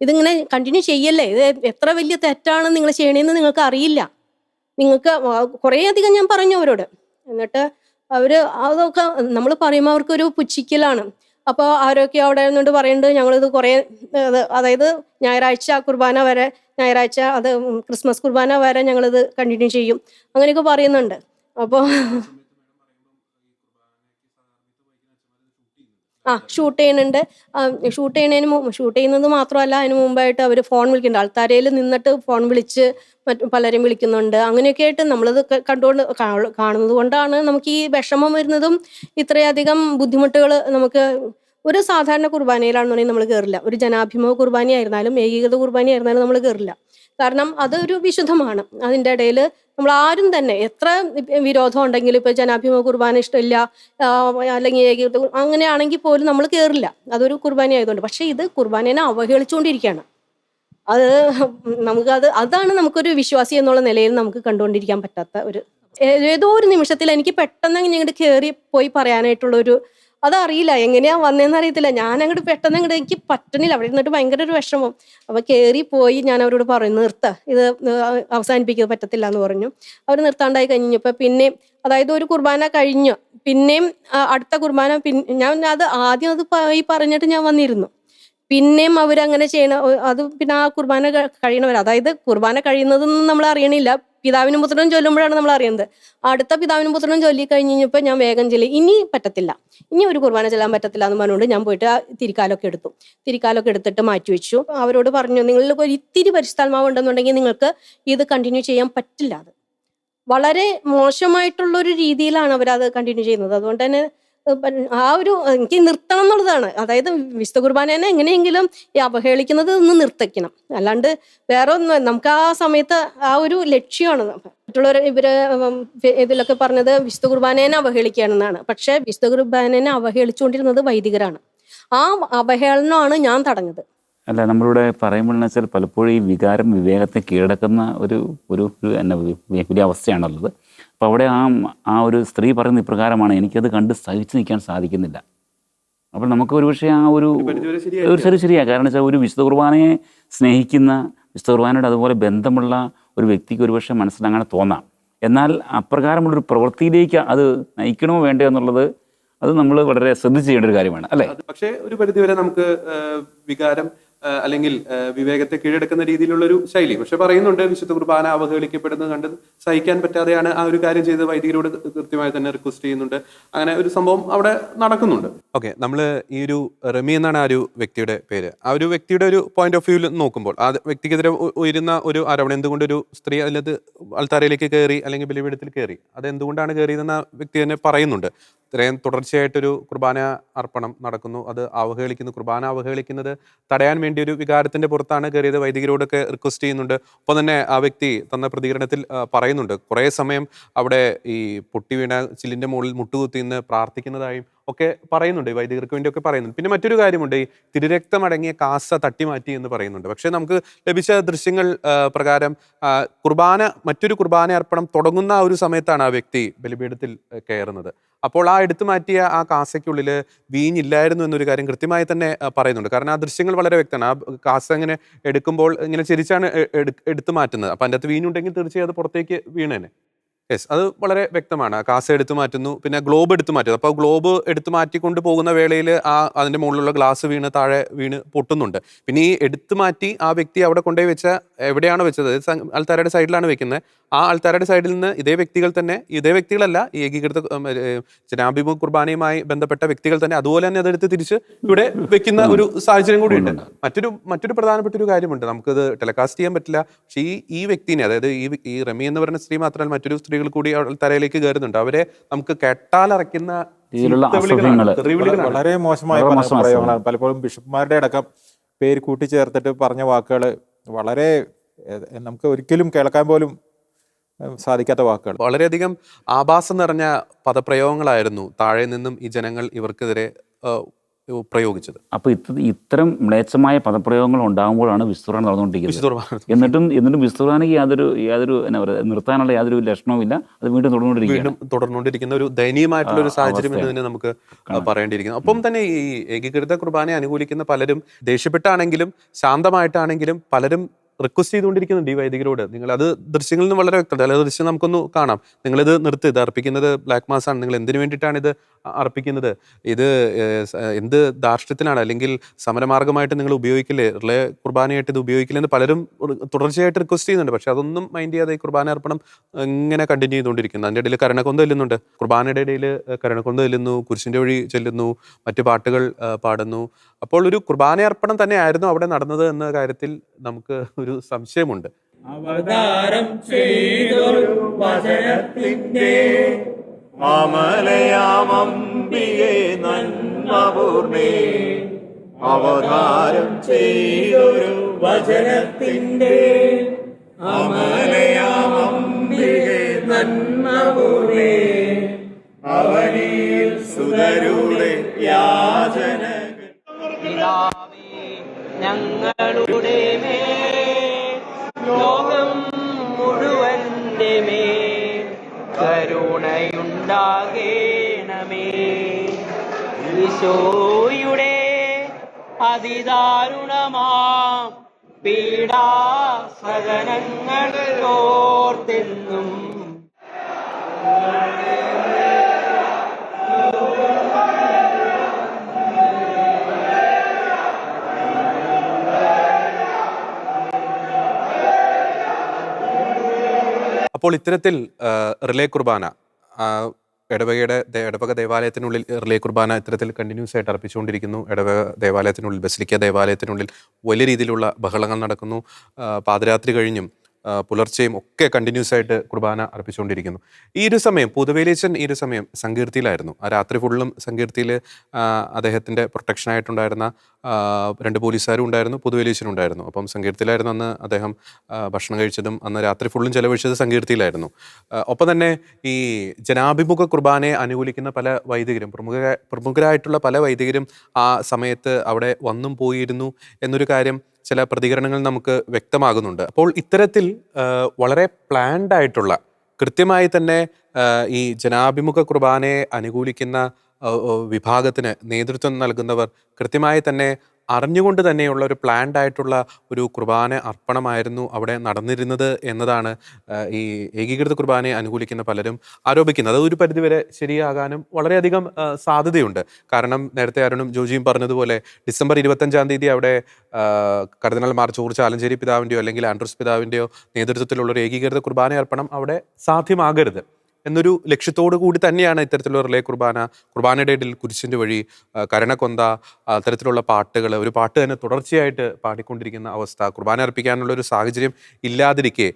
ഇതിങ്ങനെ കണ്ടിന്യൂ ചെയ്യല്ലേ? ഇത് എത്ര വലിയ തെറ്റാണ് നിങ്ങൾ ചെയ്യണേന്ന് നിങ്ങൾക്ക് അറിയില്ല. നിങ്ങൾക്ക് കുറേ അധികം ഞാൻ പറഞ്ഞു അവരോട്. എന്നിട്ട് അവർ അതൊക്കെ നമ്മൾ പറയുമ്പോൾ അവർക്കൊരു പുച്ഛിക്കലാണ്. അപ്പോൾ ആരൊക്കെ അവിടെ നിന്നുകൊണ്ട് പറയുന്നുണ്ട് ഞങ്ങളിത് കുറേ അതായത് ഞായറാഴ്ച കുർബാന വരെ ഞായറാഴ്ച അത് ക്രിസ്മസ് കുർബാന വരെ ഞങ്ങളിത് കണ്ടിന്യൂ ചെയ്യും. അങ്ങനെയൊക്കെ പറയുന്നുണ്ട്. അപ്പോൾ ആ ഷൂട്ട് ചെയ്യുന്നുണ്ട്. ഷൂട്ട് ചെയ്യുന്നതിന് ഷൂട്ട് ചെയ്യുന്നത് മാത്രമല്ല അതിന് മുമ്പായിട്ട് അവർ ഫോൺ വിളിക്കുന്നുണ്ട്. ആൾത്താരയിൽ നിന്നിട്ട് ഫോൺ വിളിച്ച് മറ്റു പലരും വിളിക്കുന്നുണ്ട്. അങ്ങനെയൊക്കെ ആയിട്ട് നമ്മളത് കണ്ടുകൊണ്ട് കാണുന്നത് കൊണ്ടാണ് നമുക്ക് ഈ വിഷമം വരുന്നതും ഇത്രയധികം ബുദ്ധിമുട്ടുകൾ നമുക്ക് ഒരു സാധാരണ കുർബാനയിലാണെന്നുണ്ടെങ്കിൽ നമ്മൾ കയറില്ല ഒരു ജനാഭിമുഖ കുർബാനയായിരുന്നാലും ഏകീകൃത കുർബാനയായിരുന്നാലും നമ്മൾ കയറില്ല കാരണം അതൊരു വിശുദ്ധമാണ്. അതിന്റെ ഇടയിൽ നമ്മൾ ആരും തന്നെ എത്ര വിരോധം ഉണ്ടെങ്കിലും ഇപ്പോൾ ജനാഭിമുഖ കുർബാന ഇഷ്ടമില്ല അല്ലെങ്കിൽ ഏകീകൃത അങ്ങനെയാണെങ്കിൽ പോലും നമ്മൾ കയറില്ല അതൊരു കുർബാന ആയതുകൊണ്ട് പക്ഷേ ഇത് കുർബാനേനെ അവഹേളിച്ചുകൊണ്ടിരിക്കുകയാണ്. അത് നമുക്കത് അതാണ് നമുക്കൊരു വിശ്വാസി എന്നുള്ള നിലയിൽ നമുക്ക് കണ്ടുകൊണ്ടിരിക്കാൻ പറ്റാത്ത ഒരു ഏതോ ഒരു നിമിഷത്തിൽ എനിക്ക് പെട്ടെന്ന് ഞങ്ങളുടെ കയറി പോയി പറയാനായിട്ടുള്ള ഒരു അതറിയില്ല. എങ്ങനെയാ വന്നതെന്ന് അറിയത്തില്ല ഞാൻ അങ്ങോട്ട് പെട്ടെന്ന് അങ്ങോട്ട് എനിക്ക് പറ്റണില്ല. അവിടെ ഇരുന്നിട്ട് ഭയങ്കര ഒരു വിഷമം. അപ്പൊ കയറി പോയി ഞാൻ അവരോട് പറഞ്ഞു നിർത്ത. ഇത് അവസാനിപ്പിക്കുക പറ്റത്തില്ല എന്ന് പറഞ്ഞു. അവർ നിർത്താണ്ടായി കഴിഞ്ഞപ്പോൾ പിന്നെ അതായത് ഒരു കുർബാന കഴിഞ്ഞു. പിന്നെയും അടുത്ത കുർബാന പിന്നെ ഞാൻ അത് ആദ്യം അത് ഈ പറഞ്ഞിട്ട് ഞാൻ വന്നിരുന്നു. പിന്നെയും അവരങ്ങനെ ചെയ്യണ അത് പിന്നെ ആ കുർബാന കഴിയണവർ അതായത് കുർബാന കഴിയുന്നതൊന്നും നമ്മൾ അറിയണില്ല പിതാവിനും പുത്രനും ചൊല്ലുമ്പോഴാണ് നമ്മൾ അറിയുന്നത്. അടുത്ത പിതാവിനും പുത്രനും ചൊല്ലി കഴിഞ്ഞ് കഴിഞ്ഞപ്പോൾ ഞാൻ വേഗം ചൊല്ലി. ഇനി പറ്റത്തില്ല. ഇനി ഒരു കുർബാന ചെല്ലാൻ പറ്റത്തില്ല എന്ന് പറഞ്ഞുകൊണ്ട് ഞാൻ പോയിട്ട് ആ തിരിക്കാലൊക്കെ എടുത്തു. തിരിക്കാലൊക്കെ എടുത്തിട്ട് മാറ്റി വെച്ചു. അവരോട് പറഞ്ഞു നിങ്ങൾ ഒരു ഇത്തിരി പരിശുദ്ധാത്മാവ് ഉണ്ടെന്നുണ്ടെങ്കിൽ നിങ്ങൾക്ക് ഇത് കണ്ടിന്യൂ ചെയ്യാൻ പറ്റില്ല അത്. വളരെ മോശമായിട്ടുള്ള ഒരു രീതിയിലാണ് അവരത് കണ്ടിന്യൂ ചെയ്യുന്നത്. അതുകൊണ്ട് തന്നെ ആ ഒരു എനിക്ക് നിർത്തണം എന്നുള്ളതാണ്. അതായത് വിശുദ്ധ കുർബാനേനെ എങ്ങനെയെങ്കിലും ഈ അവഹേളിക്കുന്നത് ഒന്ന് നിർത്തിക്കണം. അല്ലാണ്ട് വേറെ ഒന്നും നമുക്ക് ആ സമയത്ത് ആ ഒരു ലക്ഷ്യമാണ്. മറ്റുള്ളവർ ഇവർ ഇതിലൊക്കെ പറഞ്ഞത് വിശുദ്ധ കുർബാനേനെ അവഹേളിക്കുകയാണെന്നാണ്. പക്ഷേ വിശുദ്ധ കുർബാനേനെ അവഹേളിച്ചുകൊണ്ടിരുന്നത് വൈദികരാണ്. ആ അവഹേളനമാണ് ഞാൻ തടഞ്ഞത്. അല്ല നമ്മളിവിടെ പറയുമ്പോഴെന്ന് വെച്ചാൽ പലപ്പോഴും ഈ വികാരം വിവേകത്തെ കീഴടക്കുന്ന ഒരു ഒരു ഒരു അവസ്ഥയാണുള്ളത്. അപ്പോൾ അവിടെ ആ ആ ഒരു സ്ത്രീ പറയുന്ന ഇപ്രകാരമാണ് എനിക്കത് കണ്ട് സഹിച്ചു നിൽക്കാൻ സാധിക്കുന്നില്ല. അപ്പോൾ നമുക്ക് ഒരുപക്ഷെ ആ ഒരു ഒരു ശരി ശരിയാണ് കാരണം വെച്ചാൽ ഒരു വിശുദ്ധ കുർബാനയെ സ്നേഹിക്കുന്ന വിശുദ്ധ കുർബാനയുടെ അതുപോലെ ബന്ധമുള്ള ഒരു വ്യക്തിക്ക് ഒരുപക്ഷെ മനസ്സിലങ്ങനെ തോന്നാം. എന്നാൽ അപ്രകാരമുള്ളൊരു പ്രവൃത്തിയിലേക്ക് അത് നയിക്കണമോ വേണ്ടയോ എന്നുള്ളത് അത് നമ്മൾ വളരെ ശ്രദ്ധിച്ച് ചെയ്യേണ്ട ഒരു കാര്യമാണ് അല്ലേ? പക്ഷേ ഒരു പരിധിവരെ നമുക്ക് വികാരം അല്ലെങ്കിൽ വിവേകത്തെ കീഴടക്കുന്ന രീതിയിലുള്ള ഒരു ശൈലി. പക്ഷെ പറയുന്നുണ്ട് വിശുദ്ധ കുർബാന അവഹേളിക്കപ്പെടുന്നത് കണ്ട് സഹിക്കാൻ പറ്റാതെയാണ് ആ ഒരു കാര്യം ചെയ്ത് വൈദികരോട് കൃത്യമായി തന്നെ റിക്വസ്റ്റ് ചെയ്യുന്നുണ്ട്. അങ്ങനെ ഒരു സംഭവം അവിടെ നടക്കുന്നുണ്ട്. ഓക്കെ നമ്മൾ ഈ ഒരു റമി എന്നാണ് ആ ഒരു വ്യക്തിയുടെ പേര്. ആ ഒരു വ്യക്തിയുടെ ഒരു പോയിന്റ് ഓഫ് വ്യൂവിൽ നോക്കുമ്പോൾ ആ വ്യക്തിക്കെതിരെ ഉയരുന്ന ഒരു ആരോപണം എന്തുകൊണ്ട് ഒരു സ്ത്രീ അതിനകത്ത് അൾത്താരയിലേക്ക് കയറി അല്ലെങ്കിൽ ബലിപീഠത്തിൽ കയറി അത് എന്തുകൊണ്ടാണ് കയറിയതെന്ന് ആ വ്യക്തി തന്നെ പറയുന്നുണ്ട്. ഇത്രയും തുടർച്ചയായിട്ടൊരു കുർബാന അർപ്പണം നടക്കുന്നു. അത് അവഹേളിക്കുന്നു. കുർബാന അവഹേളിക്കുന്നത് തടയാൻ വേണ്ടി ഒരു വികാരത്തിന്റെ പുറത്താണ് കയറിയത്. വൈദികരോടൊക്കെ റിക്വസ്റ്റ് ചെയ്യുന്നുണ്ട്. ഒപ്പം തന്നെ ആ വ്യക്തി തന്ന പ്രതികരണത്തിൽ പറയുന്നുണ്ട്. കുറേ സമയം അവിടെ ഈ പൊട്ടി വീണ ചില്ലിന്റെ മുകളിൽ മുട്ടുകുത്തി നിന്ന് പ്രാർത്ഥിക്കുന്നതായും ഒക്കെ പറയുന്നുണ്ട് വൈദികർക്ക് വേണ്ടിയൊക്കെ പറയുന്നുണ്ട്. പിന്നെ മറ്റൊരു കാര്യമുണ്ട് ഈ തിരുരക്തമടങ്ങിയ കാസ തട്ടിമാറ്റി എന്ന് പറയുന്നുണ്ട്. പക്ഷേ നമുക്ക് ലഭിച്ച ദൃശ്യങ്ങൾ പ്രകാരം കുർബാന മറ്റൊരു കുർബാന അർപ്പണം തുടങ്ങുന്ന ആ ഒരു സമയത്താണ് ആ വ്യക്തി ബലിപീഠത്തിൽ കയറുന്നത്. അപ്പോൾ ആ എടുത്തു മാറ്റിയ ആ കാസയ്ക്കുള്ളിൽ വീഞ്ഞില്ലായിരുന്നു എന്നൊരു കാര്യം കൃത്യമായി തന്നെ പറയുന്നുണ്ട്. കാരണം ആ ദൃശ്യങ്ങൾ വളരെ വ്യക്തമാണ്. ആ കാസ ഇങ്ങനെ എടുക്കുമ്പോൾ ഇങ്ങനെ ചിരിച്ചാണ് എടുത്തു മാറ്റുന്നത്. അപ്പം അതിന്റെ അകത്ത് വീഞ്ഞുണ്ടെങ്കിൽ തീർച്ചയായും അത് പുറത്തേക്ക് വീണേനെ. യെസ് അത് വളരെ വ്യക്തമാണ്. കാസ എടുത്തു മാറ്റുന്നു പിന്നെ ഗ്ലോബ് എടുത്തു മാറ്റുന്നു. അപ്പോൾ ഗ്ലോബ് എടുത്തു മാറ്റിക്കൊണ്ട് പോകുന്ന വേളയിൽ ആ അതിന്റെ മുകളിലുള്ള ഗ്ലാസ് വീണ് താഴെ വീണ് പൊട്ടുന്നുണ്ട്. പിന്നെ ഈ എടുത്തു മാറ്റി ആ വ്യക്തി അവിടെ കൊണ്ടുപോയി വെച്ച എവിടെയാണ് വെച്ചത്? അൽത്താരയുടെ സൈഡിലാണ് വെക്കുന്നത്. ആ ആൾക്കാരുടെ സൈഡിൽ നിന്ന് ഇതേ വ്യക്തികൾ തന്നെ ഇതേ വ്യക്തികളല്ല ഈ ഏകീകൃത ജനാഭിമുഖ കുർബാനയുമായി ബന്ധപ്പെട്ട വ്യക്തികൾ തന്നെ അതുപോലെ തന്നെ അതെടുത്ത് തിരിച്ച് ഇവിടെ വെക്കുന്ന ഒരു സാഹചര്യം കൂടി ഉണ്ട്. മറ്റൊരു മറ്റൊരു പ്രധാനപ്പെട്ട ഒരു കാര്യമുണ്ട്. നമുക്കത് ടെലികാസ്റ്റ് ചെയ്യാൻ പറ്റില്ല. പക്ഷേ ഈ ഈ വ്യക്തിനെ അതായത് ഈ ഈ റമി എന്ന് പറയുന്ന സ്ത്രീ മാത്രമല്ല മറ്റൊരു സ്ത്രീകൾ കൂടി തലയിലേക്ക് കയറുന്നുണ്ട്. അവരെ നമുക്ക് കെട്ടാലറയ്ക്കുന്ന രീതിയിലുള്ള വളരെ മോശമായ പ്രയോഗങ്ങളാണ്. പലപ്പോഴും ബിഷപ്പ്മാരുടെ അടക്കം പേര് കൂട്ടിച്ചേർത്തിട്ട് പറഞ്ഞ വാക്കുകൾ വളരെ നമുക്ക് ഒരിക്കലും കേൾക്കാൻ പോലും സാധിക്കാത്ത വാക്കുകൾ. വളരെയധികം ആഭാസം നിറഞ്ഞ പദപ്രയോഗങ്ങളായിരുന്നു താഴെ നിന്നും ഈ ജനങ്ങൾ ഇവർക്കെതിരെ പ്രയോഗിച്ചത്. അപ്പോൾ ഇത്ര ഇത്തരം മ്ലേച്ഛമായ പദപ്രയോഗങ്ങൾ ഉണ്ടാകുമ്പോഴാണ് വിസ്തുറാൻ നടന്നുകൊണ്ടിരിക്കുന്നത്. എന്നിട്ടും എന്നിട്ടും വിസ്തുറാനയ്ക്ക് യാതൊരു യാതൊരു എന്നാ പറയുക നിർത്താനുള്ള യാതൊരു ലക്ഷണവുമില്ല. അത് വീണ്ടും തുടർന്നുകൊണ്ടിരിക്കുന്നു വീണ്ടും തുടർന്നുകൊണ്ടിരിക്കുന്ന ഒരു ദയനീയമായിട്ടുള്ള ഒരു സാഹചര്യം എന്ന്. തന്നെ നമുക്ക് പറയേണ്ടിയിരിക്കുന്നു. ഒപ്പം തന്നെ ഈ ഏകീകൃത കുർബാനയെ അനുകൂലിക്കുന്ന പലരും ദേഷ്യപ്പെട്ടാണെങ്കിലും ശാന്തമായിട്ടാണെങ്കിലും പലരും റിക്വസ്റ്റ് ചെയ്തുകൊണ്ടിരിക്കുന്നുണ്ട് ഈ വൈദികരോട് നിങ്ങൾ അത് ദൃശ്യങ്ങളിൽ നിന്ന് വളരെ വ്യക്തമാണ് അല്ലെങ്കിൽ ദൃശ്യം നമുക്കൊന്ന് കാണാം. നിങ്ങളിത് നിർത്തി ഇത് അർപ്പിക്കുന്നത് ബ്ലാക്ക് മാസ് ആണ്. നിങ്ങൾ എന്തിനു വേണ്ടിയിട്ടാണ് ഇത് അർപ്പിക്കുന്നത്. ഇത് എന്ത് ധാർഷ്ട്യത്തിനാണ് അല്ലെങ്കിൽ സമരമാർഗമായിട്ട് നിങ്ങൾ ഉപയോഗിക്കില്ലേ? റിലേ കുർബാനയായിട്ട് ഇത് ഉപയോഗിക്കില്ലെന്ന് പലരും തുടർച്ചയായിട്ട് റിക്വസ്റ്റ് ചെയ്യുന്നുണ്ട്. പക്ഷെ അതൊന്നും മൈൻഡ് ചെയ്യാതെ ഈ കുർബാന അർപ്പണം ഇങ്ങനെ കണ്ടിന്യൂ ചെയ്തുകൊണ്ടിരിക്കുന്നു. അതിന്റെ ഇടയിൽ കരണക്കൊന്ത ചെല്ലുന്നുണ്ട്. കുർബാനയുടെ ഇടയിൽ കരണക്കൊന്ത ചെല്ലുന്നു കുരിശിന്റെ വഴി ചെല്ലുന്നു മറ്റു പാട്ടുകൾ പാടുന്നു. അപ്പോൾ ഒരു കുർബാന അർപ്പണം തന്നെയായിരുന്നു അവിടെ നടന്നത് എന്ന കാര്യത്തിൽ നമുക്ക് ഒരു സംശയമുണ്ട്. അവതാരം ചെയ്തൊരു വചനത്തിന്റെ അമലയാമംബിയെ നന്മപൂർണേ. അവതാരം ചെയ്തൊരു വചനത്തിന്റെ അമലയാമംബിയെ നന്മപൂർണേ. അവനിൽ സുതരുടെ യാചന ഞങ്ങളുടെ മേ ലോകം മുഴുവന്റെ മേൽ കരുണയുണ്ടാകേണമേ ഈശോയുടെ അതിദാരുണമാം പീഡാസകനങ്ങൾ ഓർത്തെന്നും അപ്പോൾ ഇത്തരത്തിൽ റിലേ കുർബാന ഇടവകയുടെ ഇടവക ദേവാലയത്തിനുള്ളിൽ റിലേ കുർബാന ഇത്തരത്തിൽ കണ്ടിന്യൂസ് ആയിട്ട് അർപ്പിച്ചുകൊണ്ടിരിക്കുന്നു. ഇടവക ദേവാലയത്തിനുള്ളിൽ ബസിലിക്ക ദേവാലയത്തിനുള്ളിൽ വലിയ രീതിയിലുള്ള ബഹളങ്ങൾ നടക്കുന്നു. പാതിരാത്രി കഴിഞ്ഞും പുലർച്ചെയും ഒക്കെ കണ്ടിന്യൂസ് ആയിട്ട് കുർബാന അർപ്പിച്ചുകൊണ്ടിരിക്കുന്നു. ഈ ഒരു സമയം പുതുവേലിയച്ചൻ ഈ ഒരു സമയം സങ്കീർത്തിയിലായിരുന്നു. ആ രാത്രി ഫുള്ളും സങ്കീർത്തിയിൽ അദ്ദേഹത്തിന്റെ പ്രൊട്ടക്ഷനായിട്ടുണ്ടായിരുന്ന രണ്ട് പോലീസുകാരും ഉണ്ടായിരുന്നു പുതുവേലിയച്ചനും ഉണ്ടായിരുന്നു. അപ്പം സങ്കീർത്തിയിലായിരുന്നു അന്ന് അദ്ദേഹം ഭക്ഷണം കഴിച്ചതും അന്ന് രാത്രി ഫുള്ളും ചെലവഴിച്ചത് സങ്കീർത്തിയിലായിരുന്നു. ഒപ്പം തന്നെ ഈ ജനാഭിമുഖ കുർബാനയെ അനുകൂലിക്കുന്ന പല വൈദികരും പ്രമുഖ പ്രമുഖരായിട്ടുള്ള പല വൈദികരും ആ സമയത്ത് അവിടെ വന്നും പോയിരുന്നു എന്നൊരു കാര്യം ചില പ്രതികരണങ്ങൾ നമുക്ക് വ്യക്തമാകുന്നുണ്ട്. അപ്പോൾ ഇത്തരത്തിൽ വളരെ പ്ലാൻഡ് ആയിട്ടുള്ള കൃത്യമായി തന്നെ ഈ ജനാഭിമുഖ കുർബാനയെ അനുകൂലിക്കുന്ന വിഭാഗത്തിന് നേതൃത്വം നൽകുന്നവർ കൃത്യമായി തന്നെ അറിഞ്ഞുകൊണ്ട് തന്നെയുള്ള ഒരു പ്ലാൻഡ് ആയിട്ടുള്ള ഒരു കുർബാന അർപ്പണമായിരുന്നു അവിടെ നടന്നിരുന്നത് എന്നതാണ് ഈ ഏകീകൃത കുർബാനയെ അനുകൂലിക്കുന്ന പലരും ആരോപിക്കുന്നത്. അത് ഒരു പരിധിവരെ ശരിയാകാനും വളരെയധികം സാധ്യതയുണ്ട്. കാരണം നേരത്തെ അരുണും ജോജിയും പറഞ്ഞതുപോലെ ഡിസംബർ ഇരുപത്തഞ്ചാം തീയതി അവിടെ കർദിനാൾ മാർ ജോർജ് ആലഞ്ചേരി പിതാവിന്റെയോ അല്ലെങ്കിൽ ആൻഡ്രൂസ് പിതാവിന്റെയോ നേതൃത്വത്തിലുള്ള ഒരു ഏകീകൃത കുർബാന അർപ്പണം അവിടെ സാധ്യമാകരുത്. എന്നൊരു ലക്ഷ്യത്തോടു കൂടി തന്നെയാണ് ഇത്തരത്തിലുള്ള റിലേ കുർബാന കുർബാനയുടെ ഇടയിൽ കുരിശിന്റെ വഴി കരണക്കൊന്ത അത്തരത്തിലുള്ള പാട്ടുകൾ ഒരു പാട്ട് തന്നെ തുടർച്ചയായിട്ട് പാടിക്കൊണ്ടിരിക്കുന്ന അവസ്ഥ കുർബാന അർപ്പിക്കാനുള്ള ഒരു സാഹചര്യം ഇല്ലാതിരിക്കെ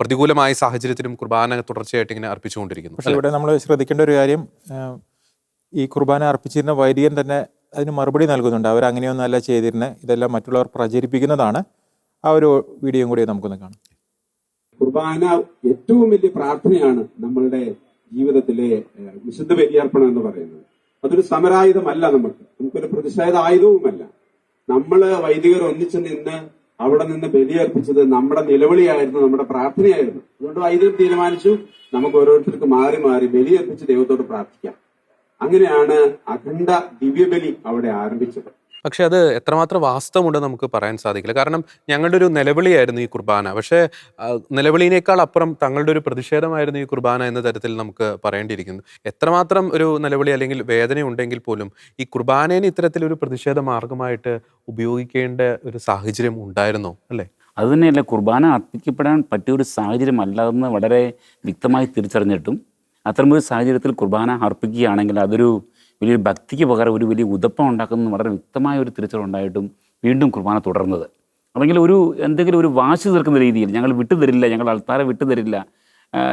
പ്രതികൂലമായ സാഹചര്യത്തിലും കുർബാന തുടർച്ചയായിട്ട് ഇങ്ങനെ അർപ്പിച്ചുകൊണ്ടിരിക്കുന്നു. പക്ഷേ ഇവിടെ നമ്മൾ ശ്രദ്ധിക്കേണ്ട ഒരു കാര്യം ഈ കുർബാന അർപ്പിച്ചിരുന്ന വൈദികൻ തന്നെ അതിന് മറുപടി നൽകുന്നുണ്ട്. അവർ അങ്ങനെയൊന്നും അല്ല ചെയ്തിരുന്നത് ഇതെല്ലാം മറ്റുള്ളവർ പ്രചരിപ്പിക്കുന്നതാണ്. ആ ഒരു വീഡിയോയും കൂടി നമുക്കൊന്ന് കാണാം. കുർബാന ഏറ്റവും വലിയ പ്രാർത്ഥനയാണ് നമ്മളുടെ ജീവിതത്തിലെ വിശുദ്ധ ബലിയർപ്പണം എന്ന് പറയുന്നത്. അതൊരു സമരായുധമല്ല നമുക്ക് നമുക്കൊരു പ്രതിഷേധ ആയുധവുമല്ല നമ്മൾ വൈദികർ ഒന്നിച്ചു നിന്ന് അവിടെ നിന്ന് ബലിയർപ്പിച്ചത് നമ്മുടെ നിലവിളിയായിരുന്നു നമ്മുടെ പ്രാർത്ഥനയായിരുന്നു. അതുകൊണ്ട് വൈദികർ തീരുമാനിച്ചു നമുക്ക് ഓരോരുത്തർക്ക് മാറി മാറി ബലിയർപ്പിച്ച് ദൈവത്തോട് പ്രാർത്ഥിക്കാം. അങ്ങനെയാണ് അഖണ്ഡ ദിവ്യബലി അവിടെ ആരംഭിച്ചത്. പക്ഷെ അത് എത്രമാത്രം വാസ്തവമുണ്ടെന്ന് നമുക്ക് പറയാൻ സാധിക്കില്ല. കാരണം ഞങ്ങളുടെ ഒരു നിലവിളിയായിരുന്നു ഈ കുർബാന. പക്ഷേ നിലവിളിയേക്കാൾ അപ്പുറം തങ്ങളുടെ ഒരു പ്രതിഷേധമായിരുന്നു ഈ കുർബാന എന്ന തരത്തിൽ നമുക്ക് പറയേണ്ടിയിരിക്കുന്നു. എത്രമാത്രം ഒരു നിലവിളി അല്ലെങ്കിൽ വേദന ഉണ്ടെങ്കിൽ പോലും ഈ കുർബാനേനെ ഇത്തരത്തിലൊരു പ്രതിഷേധ മാർഗമായിട്ട് ഉപയോഗിക്കേണ്ട ഒരു സാഹചര്യം ഉണ്ടായിരുന്നോ? അല്ലേ? അതുതന്നെയല്ല കുർബാന അർപ്പിക്കപ്പെടാൻ പറ്റിയ ഒരു സാഹചര്യം അല്ലാതെന്ന് വളരെ വ്യക്തമായി തിരിച്ചറിഞ്ഞിട്ടും അത്തരമൊരു സാഹചര്യത്തിൽ കുർബാന അർപ്പിക്കുകയാണെങ്കിൽ അതൊരു വലിയൊരു ഭക്തിക്ക് പകരം ഒരു വലിയ ഉദപ്പം ഉണ്ടാക്കുന്ന വളരെ വ്യക്തമായ ഒരു തിരിച്ചറിവുണ്ടായിട്ടും വീണ്ടും കുർബാന തുടർന്നത്. അല്ലെങ്കിൽ ഒരു എന്തെങ്കിലും ഒരു വാശി തീർക്കുന്ന രീതിയിൽ ഞങ്ങൾ വിട്ടുതരില്ല ഞങ്ങൾ അൾത്താരെ വിട്ടുതരില്ല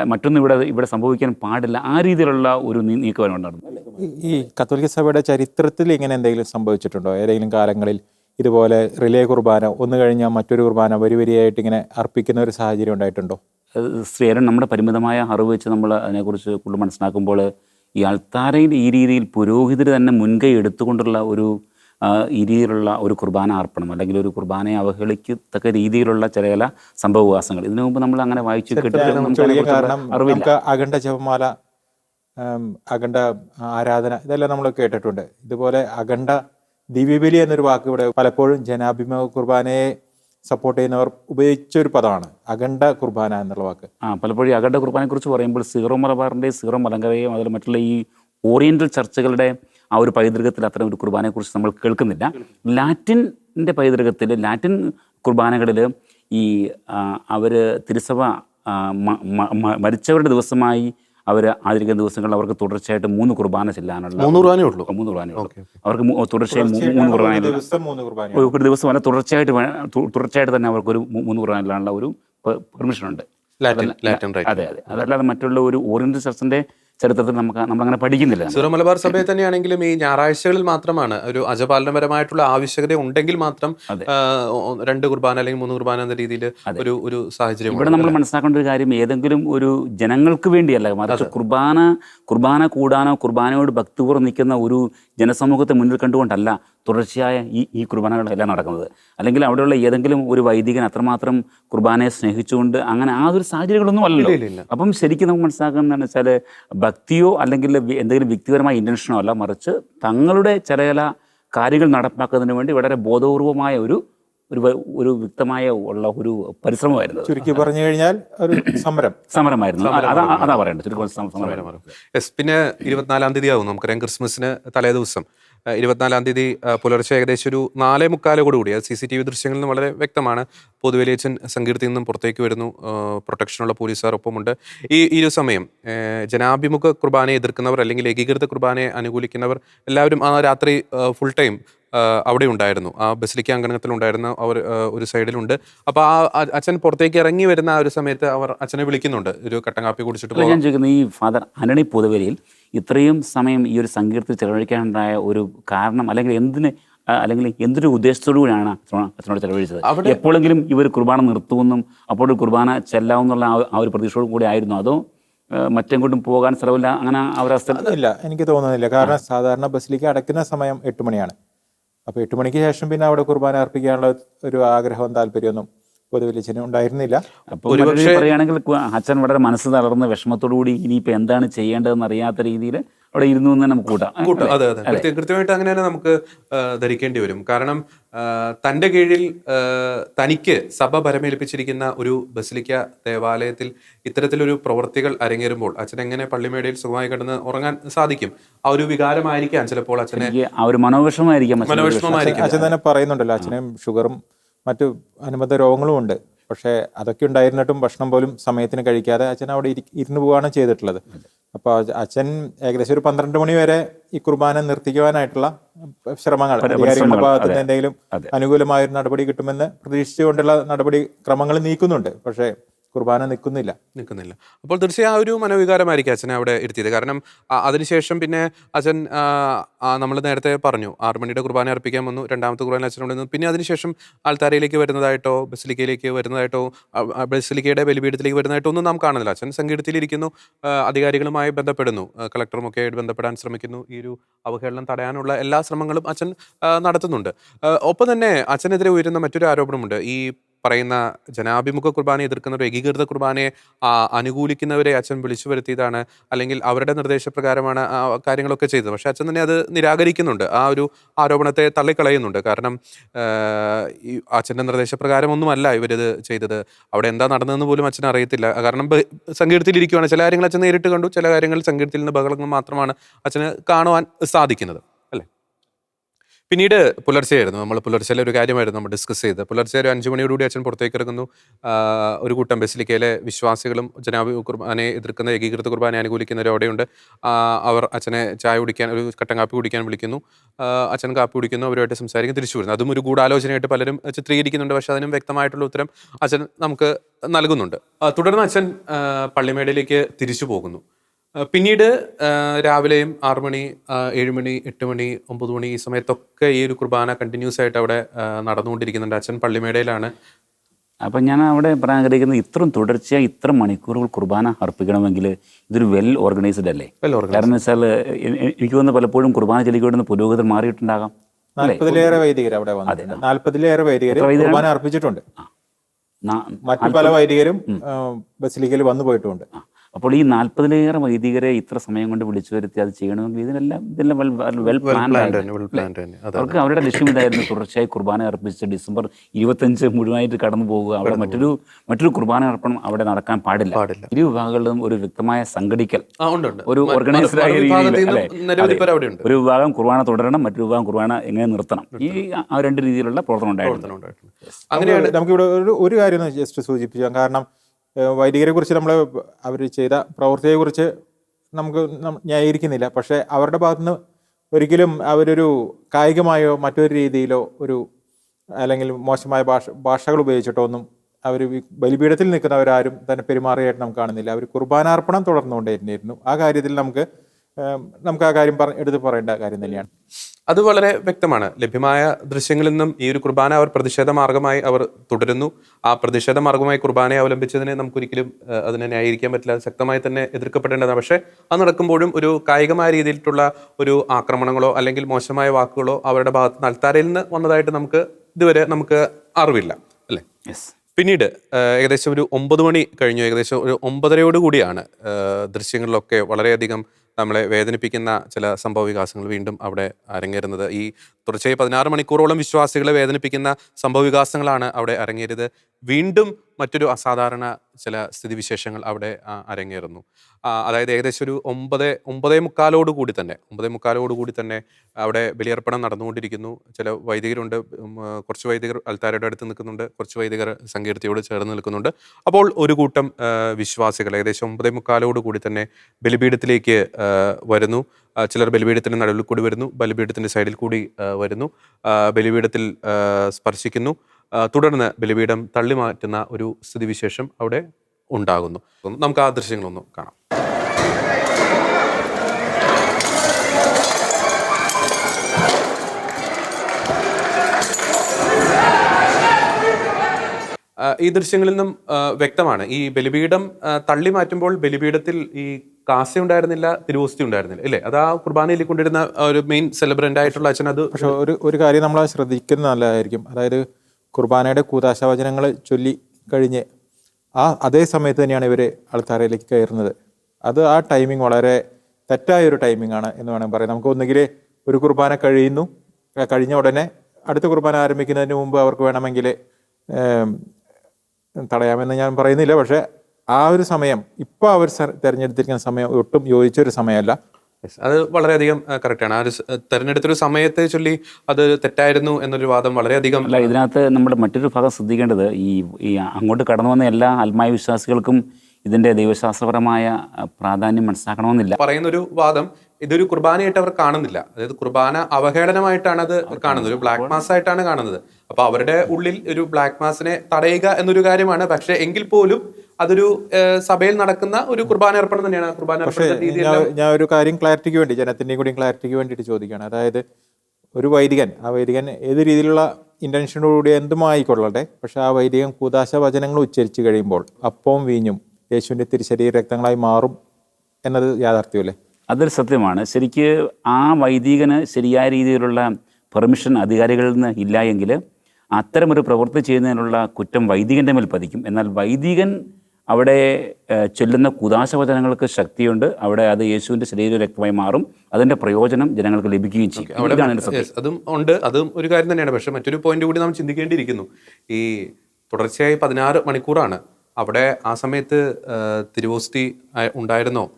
മറ്റൊന്നും ഇവിടെ ഇവിടെ സംഭവിക്കാൻ പാടില്ല ആ രീതിയിലുള്ള ഒരു നീക്കം നീക്കമാണ് ഉണ്ടായിരുന്നത് ഈ- കത്തോലിക്ക സഭയുടെ ചരിത്രത്തിൽ ഇങ്ങനെ എന്തെങ്കിലും സംഭവിച്ചിട്ടുണ്ടോ? ഏതെങ്കിലും കാലങ്ങളിൽ ഇതുപോലെ റിലേ കുർബാന ഒന്ന് കഴിഞ്ഞാൽ മറ്റൊരു കുർബാന വരി വരിയായിട്ട് ഇങ്ങനെ അർപ്പിക്കുന്ന ഒരു സാഹചര്യം ഉണ്ടായിട്ടുണ്ടോ? സ്ത്രീയരൻ നമ്മുടെ പരിമിതമായ അറിവ് വെച്ച് നമ്മൾ അതിനെക്കുറിച്ച് കൂടുതൽ മനസ്സിലാക്കുമ്പോൾ ഈ അൾത്താരയിൽ ഈ രീതിയിൽ പുരോഹിതർ തന്നെ മുൻകൈ എടുത്തുകൊണ്ടുള്ള ഒരു ഈ രീതിയിലുള്ള ഒരു കുർബാന അർപ്പണം അല്ലെങ്കിൽ ഒരു കുർബാനയെ അവഹേളിക്കത്തക്ക രീതിയിലുള്ള ചില ചില സംഭവവാസങ്ങൾ ഇതിനു മുമ്പ് നമ്മൾ അങ്ങനെ വായിച്ചു കേട്ടിട്ട് നമുക്ക് നമുക്ക് ചോദിക്കാൻ അതിനെക്കുറിച്ച് കാരണം അഖണ്ഡ ജപമാല അഖണ്ഡ ആരാധന ഇതെല്ലാം നമ്മൾ കേട്ടിട്ടുണ്ട്. ഇതുപോലെ അഖണ്ഡ ദിവ്യബലി എന്നൊരു വാക്ക് ഇവിടെ പലപ്പോഴും ജനാഭിമുഖ കുർബാനയെ സപ്പോർട്ട് ചെയ്യുന്നവർ ഉപയോഗിച്ച ഒരു പദമാണ് അഖണ്ഡ കുർബാന എന്നുള്ള വാക്ക്. ആ പലപ്പോഴും അഖണ്ഡ കുർബാനയെക്കുറിച്ച് പറയുമ്പോൾ സീറോ മലബാറിന്റെയും സീറോ മലങ്കരയും അതിൽ മറ്റുള്ള ഈ ഓറിയന്റൽ ചർച്ചകളുടെ ആ ഒരു പൈതൃകത്തിൽ അത്തരം ഒരു കുർബാനയെക്കുറിച്ച് നമ്മൾ കേൾക്കുന്നില്ല. ലാറ്റിന്റെ പൈതൃകത്തിൽ ലാറ്റിൻ കുർബാനകളിൽ ഈ അവർ തിരുസഭ മരിച്ചവരുടെ ദിവസമായി അവർ ആചരിക്കുന്ന ദിവസങ്ങളിൽ അവർക്ക് തുടർച്ചയായിട്ട് മൂന്ന് കുർബാന ചെല്ലാനുള്ള മൂന്ന് കുർബാനയേ ഉള്ളൂ? മൂന്ന് കുർബാനയുള്ളൂ ഉള്ളൂ. അവർക്ക് തുടർച്ചയായി മൂന്ന് ഒരു കുർബാന ദിവസം ഒരു ദിവസം അല്ല തുടർച്ചയായിട്ട് തുടർച്ചയായിട്ട് തന്നെ അവർക്ക് ഒരു മൂന്ന് കുർബാനയിലുള്ള ഒരു പെർമിഷൻ ഉണ്ട് അതെ അതെ. അതല്ലാതെ മറ്റുള്ള ഒരു ഓറിയന്റൽ ചർച്ചിന്റെ ചരിത്രത്തിൽ നമുക്ക് നമ്മളങ്ങനെ പഠിക്കുന്നില്ല സുരമലബാർ സിറോ മലബാർ സഭയിൽ തന്നെയാണെങ്കിലും ഈ ഞായറാഴ്ചകളിൽ മാത്രമാണ് ഒരു അജപാലനപരമായിട്ടുള്ള ആവശ്യകത ഉണ്ടെങ്കിൽ മാത്രം രണ്ട് കുർബാന അല്ലെങ്കിൽ മൂന്ന് കുർബാന എന്ന രീതിയിൽ ഒരു ഒരു സാഹചര്യം ഇവിടെ നമ്മൾ മനസ്സിലാക്കേണ്ട ഒരു കാര്യം ഏതെങ്കിലും ഒരു ജനങ്ങൾക്ക് വേണ്ടിയല്ല. മറിച്ച് കുർബാന കുർബാന കൂടാനോ കുർബാനയോട് ഭക്തിപൂർവം നിൽക്കുന്ന ഒരു ജനസമൂഹത്തെ മുന്നിൽ കണ്ടുകൊണ്ടല്ല തുടർച്ചയായ ഈ ഈ കുർബാനകളെല്ലാം നടക്കുന്നത് അല്ലെങ്കിൽ അവിടെയുള്ള ഏതെങ്കിലും ഒരു വൈദികൻ അത്രമാത്രം കുർബാനയെ സ്നേഹിച്ചുകൊണ്ട് അങ്ങനെ ആ ഒരു സാഹചര്യങ്ങളൊന്നും അല്ലല്ലോ. അപ്പം ശരിക്കും നമുക്ക് മനസ്സിലാക്കുന്നതെന്ന് വെച്ചാൽ ഭക്തിയോ അല്ലെങ്കിൽ എന്തെങ്കിലും വ്യക്തിപരമായ ഇന്റൻഷനോ അല്ല മറിച്ച് തങ്ങളുടെ ചില ചില കാര്യങ്ങൾ നടപ്പാക്കുന്നതിന് വേണ്ടി വളരെ ബോധപൂർവമായ ഒരു ഒരു ഒരു വ്യക്തമായ ഉള്ള ഒരു പരിശ്രമമായിരുന്നു ചുരുക്കി പറഞ്ഞു കഴിഞ്ഞാൽ ഒരു സമരം. സമരമായിരുന്നു. അതാ പറയണ്ടത് ചുരുക്കം യെസ് പിന്നെ ഇരുപത്തിനാലാം തീയതി ആവും നമുക്കറിയാം ക്രിസ്മസിന് തലേ ദിവസം. ഇരുപത്തിനാലാം തീയതി പുലർച്ചെ ഏകദേശം ഒരു നാലേ മുക്കാലോടുകൂടി അത് സി സി ടി വി ദൃശ്യങ്ങളിൽ നിന്ന് വളരെ വ്യക്തമാണ്. പൊതുവേലിയച്ചൻ സങ്കീർത്തിയിൽ നിന്നും പുറത്തേക്ക് വരുന്നു. പ്രൊട്ടക്ഷനുള്ള പോലീസുകാർ ഒപ്പമുണ്ട് ഈ ഈ ഒരു സമയം ജനാഭിമുഖ കുർബാനയെ എതിർക്കുന്നവർ അല്ലെങ്കിൽ ഏകീകൃത കുർബാനയെ അനുകൂലിക്കുന്നവർ എല്ലാവരും ആ രാത്രി ഫുൾ ടൈം അവിടെ ഉണ്ടായിരുന്നു. ആ ബസിലിക്ക അങ്കണത്തിൽ ഉണ്ടായിരുന്ന അവർ ഒരു സൈഡിലുണ്ട്. അപ്പോൾ ആ അച്ഛൻ പുറത്തേക്ക് ഇറങ്ങി വരുന്ന ആ ഒരു സമയത്ത് അവർ അച്ഛനെ വിളിക്കുന്നുണ്ട്. ഒരു കട്ടൻ കാപ്പി കുടിച്ചിട്ട് ഞാൻ ചോദിക്കുന്നത് ഈ ഫാദർ അനണി പൊതുവരിയിൽ ഇത്രയും സമയം ഈ ഒരു സംഗീതത്തിൽ ചെലവഴിക്കാനുണ്ടായ ഒരു കാരണം അല്ലെങ്കിൽ എന്തിന് അല്ലെങ്കിൽ എന്തൊരു ഉദ്ദേശത്തോടു കൂടിയാണ് അച്ഛനോട് ചെലവഴിച്ചത്? അവിടെ- എപ്പോഴെങ്കിലും ഇവർ കുർബാന നിർത്തുമെന്നും അപ്പോൾ കുർബാന ചെല്ലാവുന്നുള്ള ആ- ആ ഒരു പ്രതീക്ഷയോട് കൂടി ആയിരുന്നു. അതോ മറ്റെങ്ങോട്ടും പോകാൻ സ്ഥലമില്ല അങ്ങനെ അവരവസ്ഥ ഇല്ല എനിക്ക് തോന്നുന്നില്ല. കാരണം സാധാരണ ബസ്സിലേക്ക് അടയ്ക്കുന്ന സമയം എട്ട് മണിയാണ്. അപ്പോൾ എട്ട് മണിക്ക് ശേഷം പിന്നെ അവിടെ കുർബാന അർപ്പിക്കാനുള്ള ഒരു ആഗ്രഹവും താല്പര്യമൊന്നും പൊതുവലിച്ചന് ഉണ്ടായിരുന്നില്ല. പറയുകയാണെങ്കിൽ അച്ഛൻ വളരെ മനസ്സ് തളർന്ന് വിഷമത്തോടു കൂടി ഇനിയിപ്പോൾ എന്താണ് ചെയ്യേണ്ടതെന്ന് അറിയാത്ത രീതിയിൽ അവിടെ ഇരുന്നു എന്ന് നമുക്ക് കൂട്ടാം. കൂട്ടാം. അതെ അതെ. കൃത്യം കൃത്യമായിട്ട് അങ്ങനെ തന്നെ നമുക്ക് ധരിക്കേണ്ടി വരും. കാരണം തന്റെ തന്റെ കീഴിൽ തനിക്ക് സഭ പരമേൽപ്പിച്ചിരിക്കുന്ന ഒരു ബസിലിക്ക ദേവാലയത്തിൽ ഇത്തരത്തിലൊരു പ്രവൃത്തികൾ അരങ്ങേറുമ്പോൾ അച്ഛൻ എങ്ങനെ പള്ളിമേടയിൽ സുഖമായി കിടന്ന് ഉറങ്ങാൻ സാധിക്കും? ആ ഒരു വികാരമായിരിക്കാം ചിലപ്പോൾ അച്ഛനെ ആ ഒരു മനോവിഷമായിരിക്കാം. മനോവിഷമമായിരിക്കും. അച്ഛൻ തന്നെ പറയുന്നുണ്ടല്ലോ അച്ഛനും ഷുഗറും മറ്റു അനുബന്ധ രോഗങ്ങളുമുണ്ട് പക്ഷേ അതൊക്കെ ഉണ്ടായിരുന്നിട്ടും ഭക്ഷണം പോലും സമയത്തിന് കഴിക്കാതെ അച്ഛൻ അവിടെ ഇരി- ഇരുന്ന് പോവുകയാണ് ചെയ്തിട്ടുള്ളത്. അപ്പോൾ അച്ഛൻ ഏകദേശം ഒരു പന്ത്രണ്ട് മണി വരെ ഈ കുർബാന നിർത്തിക്കുവാനായിട്ടുള്ള ശ്രമങ്ങൾ അധികാരികളുടെ ഭാഗത്ത് നിന്ന് എന്തെങ്കിലും അനുകൂലമായൊരു അനുകൂലമായ ഒരു നടപടി കിട്ടുമെന്ന് പ്രതീക്ഷിച്ചുകൊണ്ടുള്ള നടപടി ക്രമങ്ങൾ നീക്കുന്നുണ്ട്. പക്ഷേ കുർബാന നിൽക്കുന്നില്ല. നിൽക്കുന്നില്ല. അപ്പോൾ തീർച്ചയായും ആ ഒരു മനോവികാരമായിരിക്കും അച്ഛനെ അവിടെ ഇരുത്തിയത്. കാരണം അതിനുശേഷം പിന്നെ അച്ഛൻ നമ്മൾ നേരത്തെ പറഞ്ഞു ആറുമണിയുടെ കുർബാന അർപ്പിക്കാൻ വന്നു രണ്ടാമത്തെ കുർബാന അച്ഛനോട് നിന്നു. പിന്നെ അതിനുശേഷം ആൾത്താരയിലേക്ക് വരുന്നതായിട്ടോ ബസിലിക്കയിലേക്ക് വരുന്നതായിട്ടോ ബസിലിക്കയുടെ ബലിപീഠത്തിലേക്ക് വരുന്നതായിട്ടോ ഒന്നും നാം കാണുന്നില്ല. അച്ഛൻ സംഗീതത്തിലിരിക്കുന്നു അധികാരികളുമായി ബന്ധപ്പെടുന്നു കളക്ടറും കളക്ടറുമൊക്കെ ആയിട്ട് ബന്ധപ്പെടാൻ ശ്രമിക്കുന്നു. ഈ ഒരു അവഹേളനം തടയാനുള്ള എല്ലാ ശ്രമങ്ങളും അച്ഛൻ നടത്തുന്നുണ്ട്. ഒപ്പം തന്നെ അച്ഛനെതിരെ ഉയരുന്ന മറ്റൊരു ആരോപണമുണ്ട്. ഈ പറയുന്ന ജനാഭിമുഖ കുർബാന എതിർക്കുന്ന ഒരു ഏകീകൃത കുർബാനയെ അനുകൂലിക്കുന്നവരെ അച്ഛൻ വിളിച്ചു വരുത്തിയതാണ്. അല്ലെങ്കിൽ അവരുടെ നിർദ്ദേശപ്രകാരമാണ് ആ കാര്യങ്ങളൊക്കെ ചെയ്തത്. പക്ഷേ അച്ഛൻ തന്നെ അത് നിരാകരിക്കുന്നുണ്ട്. ആ ഒരു ആരോപണത്തെ തള്ളിക്കളയുന്നുണ്ട്. കാരണം ഈ അച്ഛന്റെ നിർദ്ദേശപ്രകാരമൊന്നുമല്ല ഇവരിത് ചെയ്തത്. അവിടെ എന്താ നടന്നതെന്ന് പോലും അച്ഛൻ അറിയത്തില്ല. കാരണം സംഗീതത്തിലിരിക്കുകയാണ് ചില കാര്യങ്ങൾ അച്ഛൻ നേരിട്ട് കണ്ടു. ചില കാര്യങ്ങൾ സംഗീതത്തിൽ നിന്ന് ബഹളങ്ങൾ മാത്രമാണ് അച്ഛന് കാണുവാൻ സാധിക്കുന്നത്. പിന്നീട് പുലർച്ചെയായിരുന്നു നമ്മൾ പുലർച്ചയിലെ ഒരു കാര്യമായിരുന്നു നമ്മൾ ഡിസ്കസ് ചെയ്തത്. പുലർച്ചെ ഒരു അഞ്ചു മണിയോടുകൂടി അച്ഛൻ പുറത്തേക്ക് ഇറങ്ങുന്നു. ഒരു കൂട്ടം ബസിലിക്കയിലെ വിശ്വാസികളും ജനാബി കുർബാനെ എതിർക്കുന്ന ഏകീകൃത കുർബാനെ അനുകൂലിക്കുന്നവരും അവിടെയുണ്ട്. ആ, അവർ അച്ഛനെ ചായ കുടിക്കാൻ ഒരു കട്ടൻ കാപ്പി കുടിക്കാൻ വിളിക്കുന്നു. അച്ഛൻ കാപ്പി കുടിക്കുന്നു അവരുമായിട്ട് സംസാരിക്കും തിരിച്ചു വരുന്നു. അതും ഒരു ഗൂഢാലോചനയായിട്ട് പലരും ചിത്രീകരിക്കുന്നുണ്ട്. പക്ഷേ അതിനും വ്യക്തമായിട്ടുള്ള ഉത്തരം അച്ഛൻ നമുക്ക് നൽകുന്നുണ്ട്. തുടർന്ന് അച്ഛൻ പള്ളിമേടയിലേക്ക് തിരിച്ചു പോകുന്നു. പിന്നീട് രാവിലെയും ആറു മണി ഏഴ് മണി എട്ട് മണി ഒമ്പത് മണി ഈ സമയത്തൊക്കെ ഈ ഒരു കുർബാന കണ്ടിന്യൂസ് ആയിട്ട് അവിടെ നടന്നുകൊണ്ടിരിക്കുന്നുണ്ട്. അച്ഛൻ പള്ളിമേടയിലാണ്. അപ്പം ഞാൻ അവിടെ പറയാൻ ആഗ്രഹിക്കുന്നത് ഇത്രയും തുടർച്ചയായി ഇത്ര മണിക്കൂറുകൾ കുർബാന അർപ്പിക്കണമെങ്കിൽ ഇതൊരു വെൽ ഓർഗനൈസ്ഡ് അല്ലേ. കാരണം വെച്ചാൽ എനിക്ക് തോന്നുന്നു പലപ്പോഴും കുർബാന ചെല്ലിക്കൊടുന്ന പുരോഗതി മാറിയിട്ടുണ്ടാകാം? നാൽപ്പതിലേറെ വൈദികർ അവിടെ നാൽപ്പതിലേറെ വൈദികർ കുർബാന അർപ്പിച്ചിട്ടുണ്ട്. മറ്റു പല വൈദികരും ബസിലിക്കയിൽ വന്നു പോയിട്ടുമുണ്ട് ആ. അപ്പോൾ ഈ നാൽപ്പതിലേറെ വൈദികരെ ഇത്ര സമയം കൊണ്ട് വിളിച്ചു വരുത്തി അത് ചെയ്യണമെങ്കിൽ ഇതിനെല്ലാം ഇതെല്ലാം വെൽ പ്ലാൻഡ് അവർക്ക് അവരുടെ ലക്ഷ്യം ഇതായിരുന്നു തുടർച്ചയായി കുർബാന അർപ്പിച്ച് ഡിസംബർ ഇരുപത്തഞ്ച് മുഴുവനായിട്ട് കടന്നു പോകുക. അവിടെ മറ്റൊരു മറ്റൊരു കുർബാന അർപ്പണം അവിടെ നടക്കാൻ പാടില്ല. ഇരു വിഭാഗങ്ങളിലും ഒരു വ്യക്തമായ സംഘടിക്കൽ. ഉണ്ട് ഉണ്ട്. ഒരു ഓർഗനൈസ്ഡ് ആയ രീതിയിൽ ഒരു വിഭാഗം കുർബാന തുടരണം മറ്റൊരു വിഭാഗം കുർബാന എങ്ങനെ നിർത്തണം? ഈ ആ രണ്ട് രീതിയിലുള്ള പ്രവർത്തനം ഉണ്ടായിരുന്നു. അങ്ങനെയാണ് നമുക്കിവിടെ ഒരു ഒരു കാര്യം ജസ്റ്റ് സൂചിപ്പിക്കാം കാരണം വൈദികരെ കുറിച്ച് നമ്മൾ അവർ ചെയ്ത പ്രവൃത്തിയെക്കുറിച്ച് നമുക്ക് ന്യായീകരിക്കുന്നില്ല. പക്ഷേ അവരുടെ ഭാഗത്തുനിന്ന് ഒരിക്കലും അവരൊരു കായികമായോ മറ്റൊരു രീതിയിലോ ഒരു അല്ലെങ്കിൽ മോശമായ ഭാഷ ഭാഷകൾ ഉപയോഗിച്ചിട്ടോ ഒന്നും അവർ ബലിപീഠത്തിൽ നിൽക്കുന്നവരാരും തന്നെ പെരുമാറിയായിട്ട് നമുക്ക് കാണുന്നില്ല. അവർ കുർബാനാർപ്പണം തുടർന്നുകൊണ്ടേയിരുന്നു. ആ കാര്യത്തിൽ നമുക്ക് നമുക്ക് ആ കാര്യം പറ എടുത്ത് പറയേണ്ട കാര്യം തന്നെയാണ്. അത് വളരെ വ്യക്തമാണ്. ലഭ്യമായ ദൃശ്യങ്ങളിൽ നിന്നും ഈ ഒരു കുർബാന അവർ പ്രതിഷേധ മാർഗമായി അവർ തുടരുന്നു. ആ പ്രതിഷേധ മാർഗമായി കുർബാനയെ അവലംബിച്ചതിനെ നമുക്കൊരിക്കലും അതിനെ ന്യായീകരിക്കാൻ പറ്റില്ല. അത് ശക്തമായി തന്നെ എതിർക്കപ്പെടേണ്ടതാണ്. പക്ഷേ അത് നടക്കുമ്പോഴും ഒരു കായികമായ രീതിയിലുള്ള ഒരു ആക്രമണങ്ങളോ അല്ലെങ്കിൽ മോശമായ വാക്കുകളോ അവരുടെ ഭാഗത്ത് നിന്ന് അൽത്താരയിൽ നിന്ന് വന്നതായിട്ട് നമുക്ക് ഇതുവരെ നമുക്ക് അറിവില്ല. അല്ലേ? യെസ് പിന്നീട് ഏകദേശം ഒരു ഒമ്പത് മണി കഴിഞ്ഞു. ഏകദേശം ഒരു ഒമ്പതരയോട് കൂടിയാണ് ദൃശ്യങ്ങളിലൊക്കെ വളരെയധികം നമ്മളെ വേദനിപ്പിക്കുന്ന ചില സംഭവ വികാസങ്ങൾ വീണ്ടും അവിടെ അരങ്ങേറുന്നത്. ഈ തുടർച്ചയായി പതിനാറ് മണിക്കൂറോളം വിശ്വാസികളെ വേദനിപ്പിക്കുന്ന സംഭവവികാസങ്ങളാണ് അവിടെ അരങ്ങേറിയത്. വീണ്ടും മറ്റൊരു അസാധാരണ ചില സ്ഥിതിവിശേഷങ്ങൾ അവിടെ അരങ്ങേറുന്നു. അതായത് ഏകദേശം ഒരു ഒമ്പത് ഒമ്പതേ മുക്കാലോട് കൂടി തന്നെ ഒമ്പതേ മുക്കാലോട് കൂടി തന്നെ അവിടെ ബലിയർപ്പണം നടന്നുകൊണ്ടിരിക്കുന്നു. ചില വൈദികരുണ്ട് കുറച്ച് വൈദികർ അൽത്താരയുടെ അടുത്ത് നിൽക്കുന്നുണ്ട് കുറച്ച് വൈദികർ സങ്കീർത്തിയോട് ചേർന്ന് നിൽക്കുന്നുണ്ട്. അപ്പോൾ ഒരു കൂട്ടം വിശ്വാസികൾ ഏകദേശം ഒമ്പതേ മുക്കാലോട് കൂടി തന്നെ ബലിപീഠത്തിലേക്ക് വരുന്നു. ചിലർ ബലിപീഠത്തിന്റെ നടുവിൽ കൂടി വരുന്നു. ബലിപീഠത്തിന്റെ സൈഡിൽ കൂടി വരുന്നു. ബലിപീഠത്തിൽ സ്പർശിക്കുന്നു. തുടർന്ന് ബലിപീഠം തള്ളി മാറ്റുന്ന ഒരു സ്ഥിതിവിശേഷം അവിടെ ഉണ്ടാകുന്നു. നമുക്ക് ആ ദൃശ്യങ്ങളൊന്ന് കാണാം. ഈ ദൃശ്യങ്ങളിൽ നിന്നും വ്യക്തമാണ്. ഈ ബലിപീഠം തള്ളി മാറ്റുമ്പോൾ ബലിപീഠത്തിൽ ഈ കാസ ഉണ്ടായിരുന്നില്ല തിരുവോസ്തി ഉണ്ടായിരുന്നില്ല അല്ലേ അത് ആ കുർബാനയിൽ കൊണ്ടിരുന്ന ഒരു മെയിൻ സെലിബ്രന്റ് ആയിട്ടുള്ള അച്ഛൻ അത് പക്ഷെ ഒരു ഒരു കാര്യം നമ്മൾ ശ്രദ്ധിക്കുന്നത് നല്ലതായിരിക്കും. അതായത് കുർബാനയുടെ കൂതാശാവചനങ്ങൾ ചൊല്ലി കഴിഞ്ഞ് ആ അതേ സമയത്ത് തന്നെയാണ് ഇവർ അൾത്താരയിലേക്ക് കയറുന്നത്. അത് ആ ടൈമിംഗ് വളരെ തെറ്റായ ഒരു ടൈമിംഗ് ആണ് എന്ന് വേണമെങ്കിൽ പറയാം നമുക്ക് ഒന്നുകിൽ ഒരു കുർബാന കഴിയുന്നു കഴിഞ്ഞ ഉടനെ അടുത്ത കുർബാന ആരംഭിക്കുന്നതിന് മുമ്പ് അവർക്ക് വേണമെങ്കിൽ തടയാമെന്ന് ഞാൻ പറയുന്നില്ല. പക്ഷേ ആ ഒരു സമയം ഇപ്പോൾ അവർ തിരഞ്ഞെടുത്തിരിക്കുന്ന സമയം ഒട്ടും യോജിച്ച ഒരു സമയമല്ല അത് വളരെയധികം കറക്റ്റാണ് ആ ഒരു തെരഞ്ഞെടുത്തൊരു സമയത്തെ ചൊല്ലി അത് തെറ്റായിരുന്നു എന്നൊരു വാദം വളരെയധികം അല്ല ഇതിനകത്ത് നമ്മുടെ മറ്റൊരു ഭാഗം ശ്രദ്ധിക്കേണ്ടത് ഈ ഈ അങ്ങോട്ട് കടന്നു വന്ന എല്ലാ ആത്മായ വിശ്വാസികൾക്കും ഇതിന്റെ ദൈവശാസ്ത്രപരമായ പ്രാധാന്യം മനസ്സിലാക്കണമെന്നില്ല. പറയുന്ന ഒരു വാദം ഇതൊരു കുർബാനയായിട്ട് അവർ കാണുന്നില്ല. അതായത് കുർബാന അവഹേളനമായിട്ടാണ് അത് കാണുന്നത്. ഒരു ബ്ലാക്ക് മാസ് ആയിട്ടാണ് കാണുന്നത്. അപ്പൊ അവരുടെ ഉള്ളിൽ ഒരു ബ്ലാക്ക് മാസിനെ തടയുക എന്നൊരു കാര്യമാണ്. പക്ഷെ എങ്കിൽ പോലും അതൊരു സഭയിൽ നടക്കുന്ന ഒരു കുർബാന അർപ്പണം തന്നെയാണ് കുർബാന അർപ്പണ ഞാൻ ഒരു കാര്യം ക്ലാരിറ്റിക്ക് വേണ്ടി ജനത്തിന്റെയും കൂടി ക്ലാരിറ്റിക്ക് വേണ്ടിയിട്ട് ചോദിക്കുകയാണ്. അതായത് ഒരു വൈദികൻ ആ വൈദികൻ ഏത് രീതിയിലുള്ള ഇന്റൻഷനോടുകൂടി എന്തുമായിക്കൊള്ളട്ടെ പക്ഷെ ആ വൈദികൻ കൂതാശ വചനങ്ങൾ ഉച്ചരിച്ചു കഴിയുമ്പോൾ അപ്പവും വീഞ്ഞും യേശുവിന്റെ തിരിശരീര രക്തങ്ങളായി മാറും എന്നത് യാഥാർത്ഥ്യമല്ലേ? അതൊരു സത്യമാണ്. ശരിക്ക് ആ വൈദികന് ശരിയായ രീതിയിലുള്ള പെർമിഷൻ അധികാരികളിൽ നിന്ന് ഇല്ല എങ്കിൽ അത്തരമൊരു പ്രവൃത്തി ചെയ്യുന്നതിനുള്ള കുറ്റം വൈദികന്റെ മേൽ പതിക്കും. എന്നാൽ വൈദികൻ അവിടെ ചൊല്ലുന്ന കുദാശവചനങ്ങൾക്ക് ശക്തിയുണ്ട്. അവിടെ അത് യേശുവിന്റെ ശരീര രക്തമായി മാറും. അതിന്റെ പ്രയോജനം ജനങ്ങൾക്ക് ലഭിക്കുകയും ചെയ്യും. അതും ഉണ്ട്. അതും ഒരു കാര്യം തന്നെയാണ്. പക്ഷേ മറ്റൊരു പോയിന്റ് കൂടി നാം ചിന്തിക്കേണ്ടിയിരിക്കുന്നു. ഈ തുടർച്ചയായി പതിനാറ് മണിക്കൂറാണ്. അവിടെ ആ സമയത്ത് തിരുവോസ്തി ഉണ്ടായിരുന്നോ?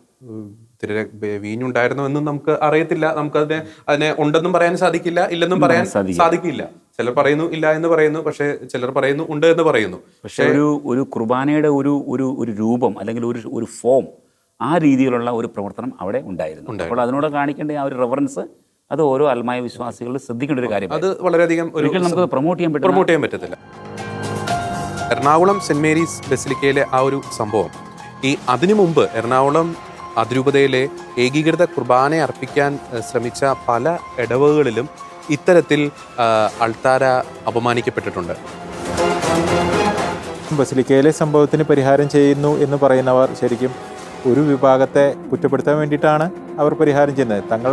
തിര വീഞ്ഞുണ്ടായിരുന്നോ എന്നും നമുക്ക് അറിയത്തില്ല. നമുക്ക് അതിനെ അതിനെ ഉണ്ടെന്നും പറയാൻ സാധിക്കില്ല ഇല്ലെന്നും പറയാൻ സാധിക്കില്ല. ചിലർ പറയുന്നു ഇല്ല എന്ന് പറയുന്നു പക്ഷേ ചിലർ പറയുന്നു ഉണ്ട് എന്ന് പറയുന്നു. പക്ഷേ ഒരു ഒരു കുർബാനയുടെ ഒരു ഒരു ഒരു രൂപം അല്ലെങ്കിൽ ഒരു ഒരു ഫോം ആ രീതിയിലുള്ള ഒരു പ്രവർത്തനം അവിടെ ഉണ്ടായിരുന്നു. അപ്പോൾ അതിനോട് കാണിക്കേണ്ട ആ ഒരു റെഫറൻസ് അത് ഓരോ അൽമായ വിശ്വാസികളും ശ്രദ്ധിക്കേണ്ട ഒരു കാര്യം അത് വളരെയധികം ഒരു നമുക്ക് പ്രൊമോട്ട് ചെയ്യാൻ പറ്റും പ്രൊമോട്ട് ചെയ്യാൻ പറ്റത്തില്ല. എറണാകുളം സെന്റ് മേരീസ് ബസിലിക്കയിലെ ആ ഒരു സംഭവം. ഈ അതിനു മുമ്പ് എറണാകുളം അതിരൂപതയിലെ ഏകീകൃത കുർബാന അർപ്പിക്കാൻ ശ്രമിച്ച പല ഇടവകളിലും ഇത്തരത്തിൽ അൾത്താര അപമാനിക്കപ്പെട്ടിട്ടുണ്ട്. ബസിലിക്കയിലെ സംഭവത്തിന് പരിഹാരം ചെയ്യുന്നു എന്ന് പറയുന്നവർ ശരിക്കും ഒരു വിഭാഗത്തെ കുറ്റപ്പെടുത്താൻ വേണ്ടിയിട്ടാണ് അവർ പരിഹാരം ചെയ്യുന്നത്. തങ്ങൾ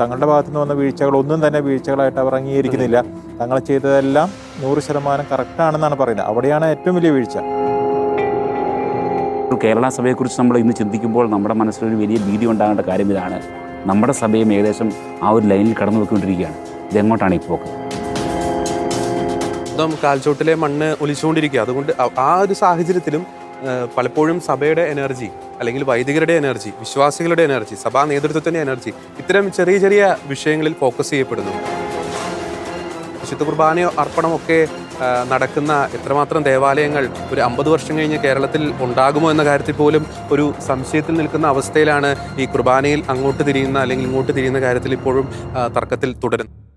തങ്ങളുടെ ഭാഗത്തു നിന്ന് വന്ന വീഴ്ചകൾ ഒന്നും തന്നെ വീഴ്ചകളായിട്ട് അവർ അംഗീകരിക്കുന്നില്ല. തങ്ങൾ ചെയ്തതെല്ലാം നൂറ് ശതമാനം കറക്റ്റാണെന്നാണ് പറയുന്നത്. അവിടെയാണ് ഏറ്റവും വലിയ വീഴ്ച. കേരള സഭയെക്കുറിച്ച് നമ്മൾ ഇന്ന് ചിന്തിക്കുമ്പോൾ നമ്മുടെ മനസ്സിലൊരു വലിയ ഭീതി ഉണ്ടാകേണ്ട കാര്യം ഇതാണ്. നമ്മുടെ സഭയും ഏകദേശം ആ ഒരു ലൈനിൽ കടന്നു പോയിക്കൊണ്ടിരിക്കുകയാണ് ഇതെങ്ങോട്ടാണ് ഈ പോക്ക്? കാൽച്ചോട്ടിലെ മണ്ണ് ഒലിച്ചുകൊണ്ടിരിക്കുക. അതുകൊണ്ട് ആ- ഒരു സാഹചര്യത്തിലും പലപ്പോഴും സഭയുടെ എനർജി അല്ലെങ്കിൽ വൈദികരുടെ എനർജി വിശ്വാസികളുടെ എനർജി സഭാ നേതൃത്വത്തിന്റെ എനർജി ഇത്തരം ചെറിയ ചെറിയ വിഷയങ്ങളിൽ ഫോക്കസ് ചെയ്യപ്പെടുന്നു. വിശുദ്ധ കുർബാനയോ അർപ്പണമൊക്കെ നടക്കുന്ന എത്രമാത്രം ദേവാലയങ്ങൾ ഒരു അമ്പത് വർഷം കഴിഞ്ഞ് കേരളത്തിൽ ഉണ്ടാകുമോ എന്ന കാര്യത്തിൽ പോലും ഒരു സംശയത്തിൽ നിൽക്കുന്ന അവസ്ഥയിലാണ് ഈ കുർബാനയിൽ അങ്ങോട്ട് തിരിയുന്ന അല്ലെങ്കിൽ ഇങ്ങോട്ട് തിരിയുന്ന കാര്യത്തിൽ ഇപ്പോഴും തർക്കത്തിൽ തുടരുന്നത്.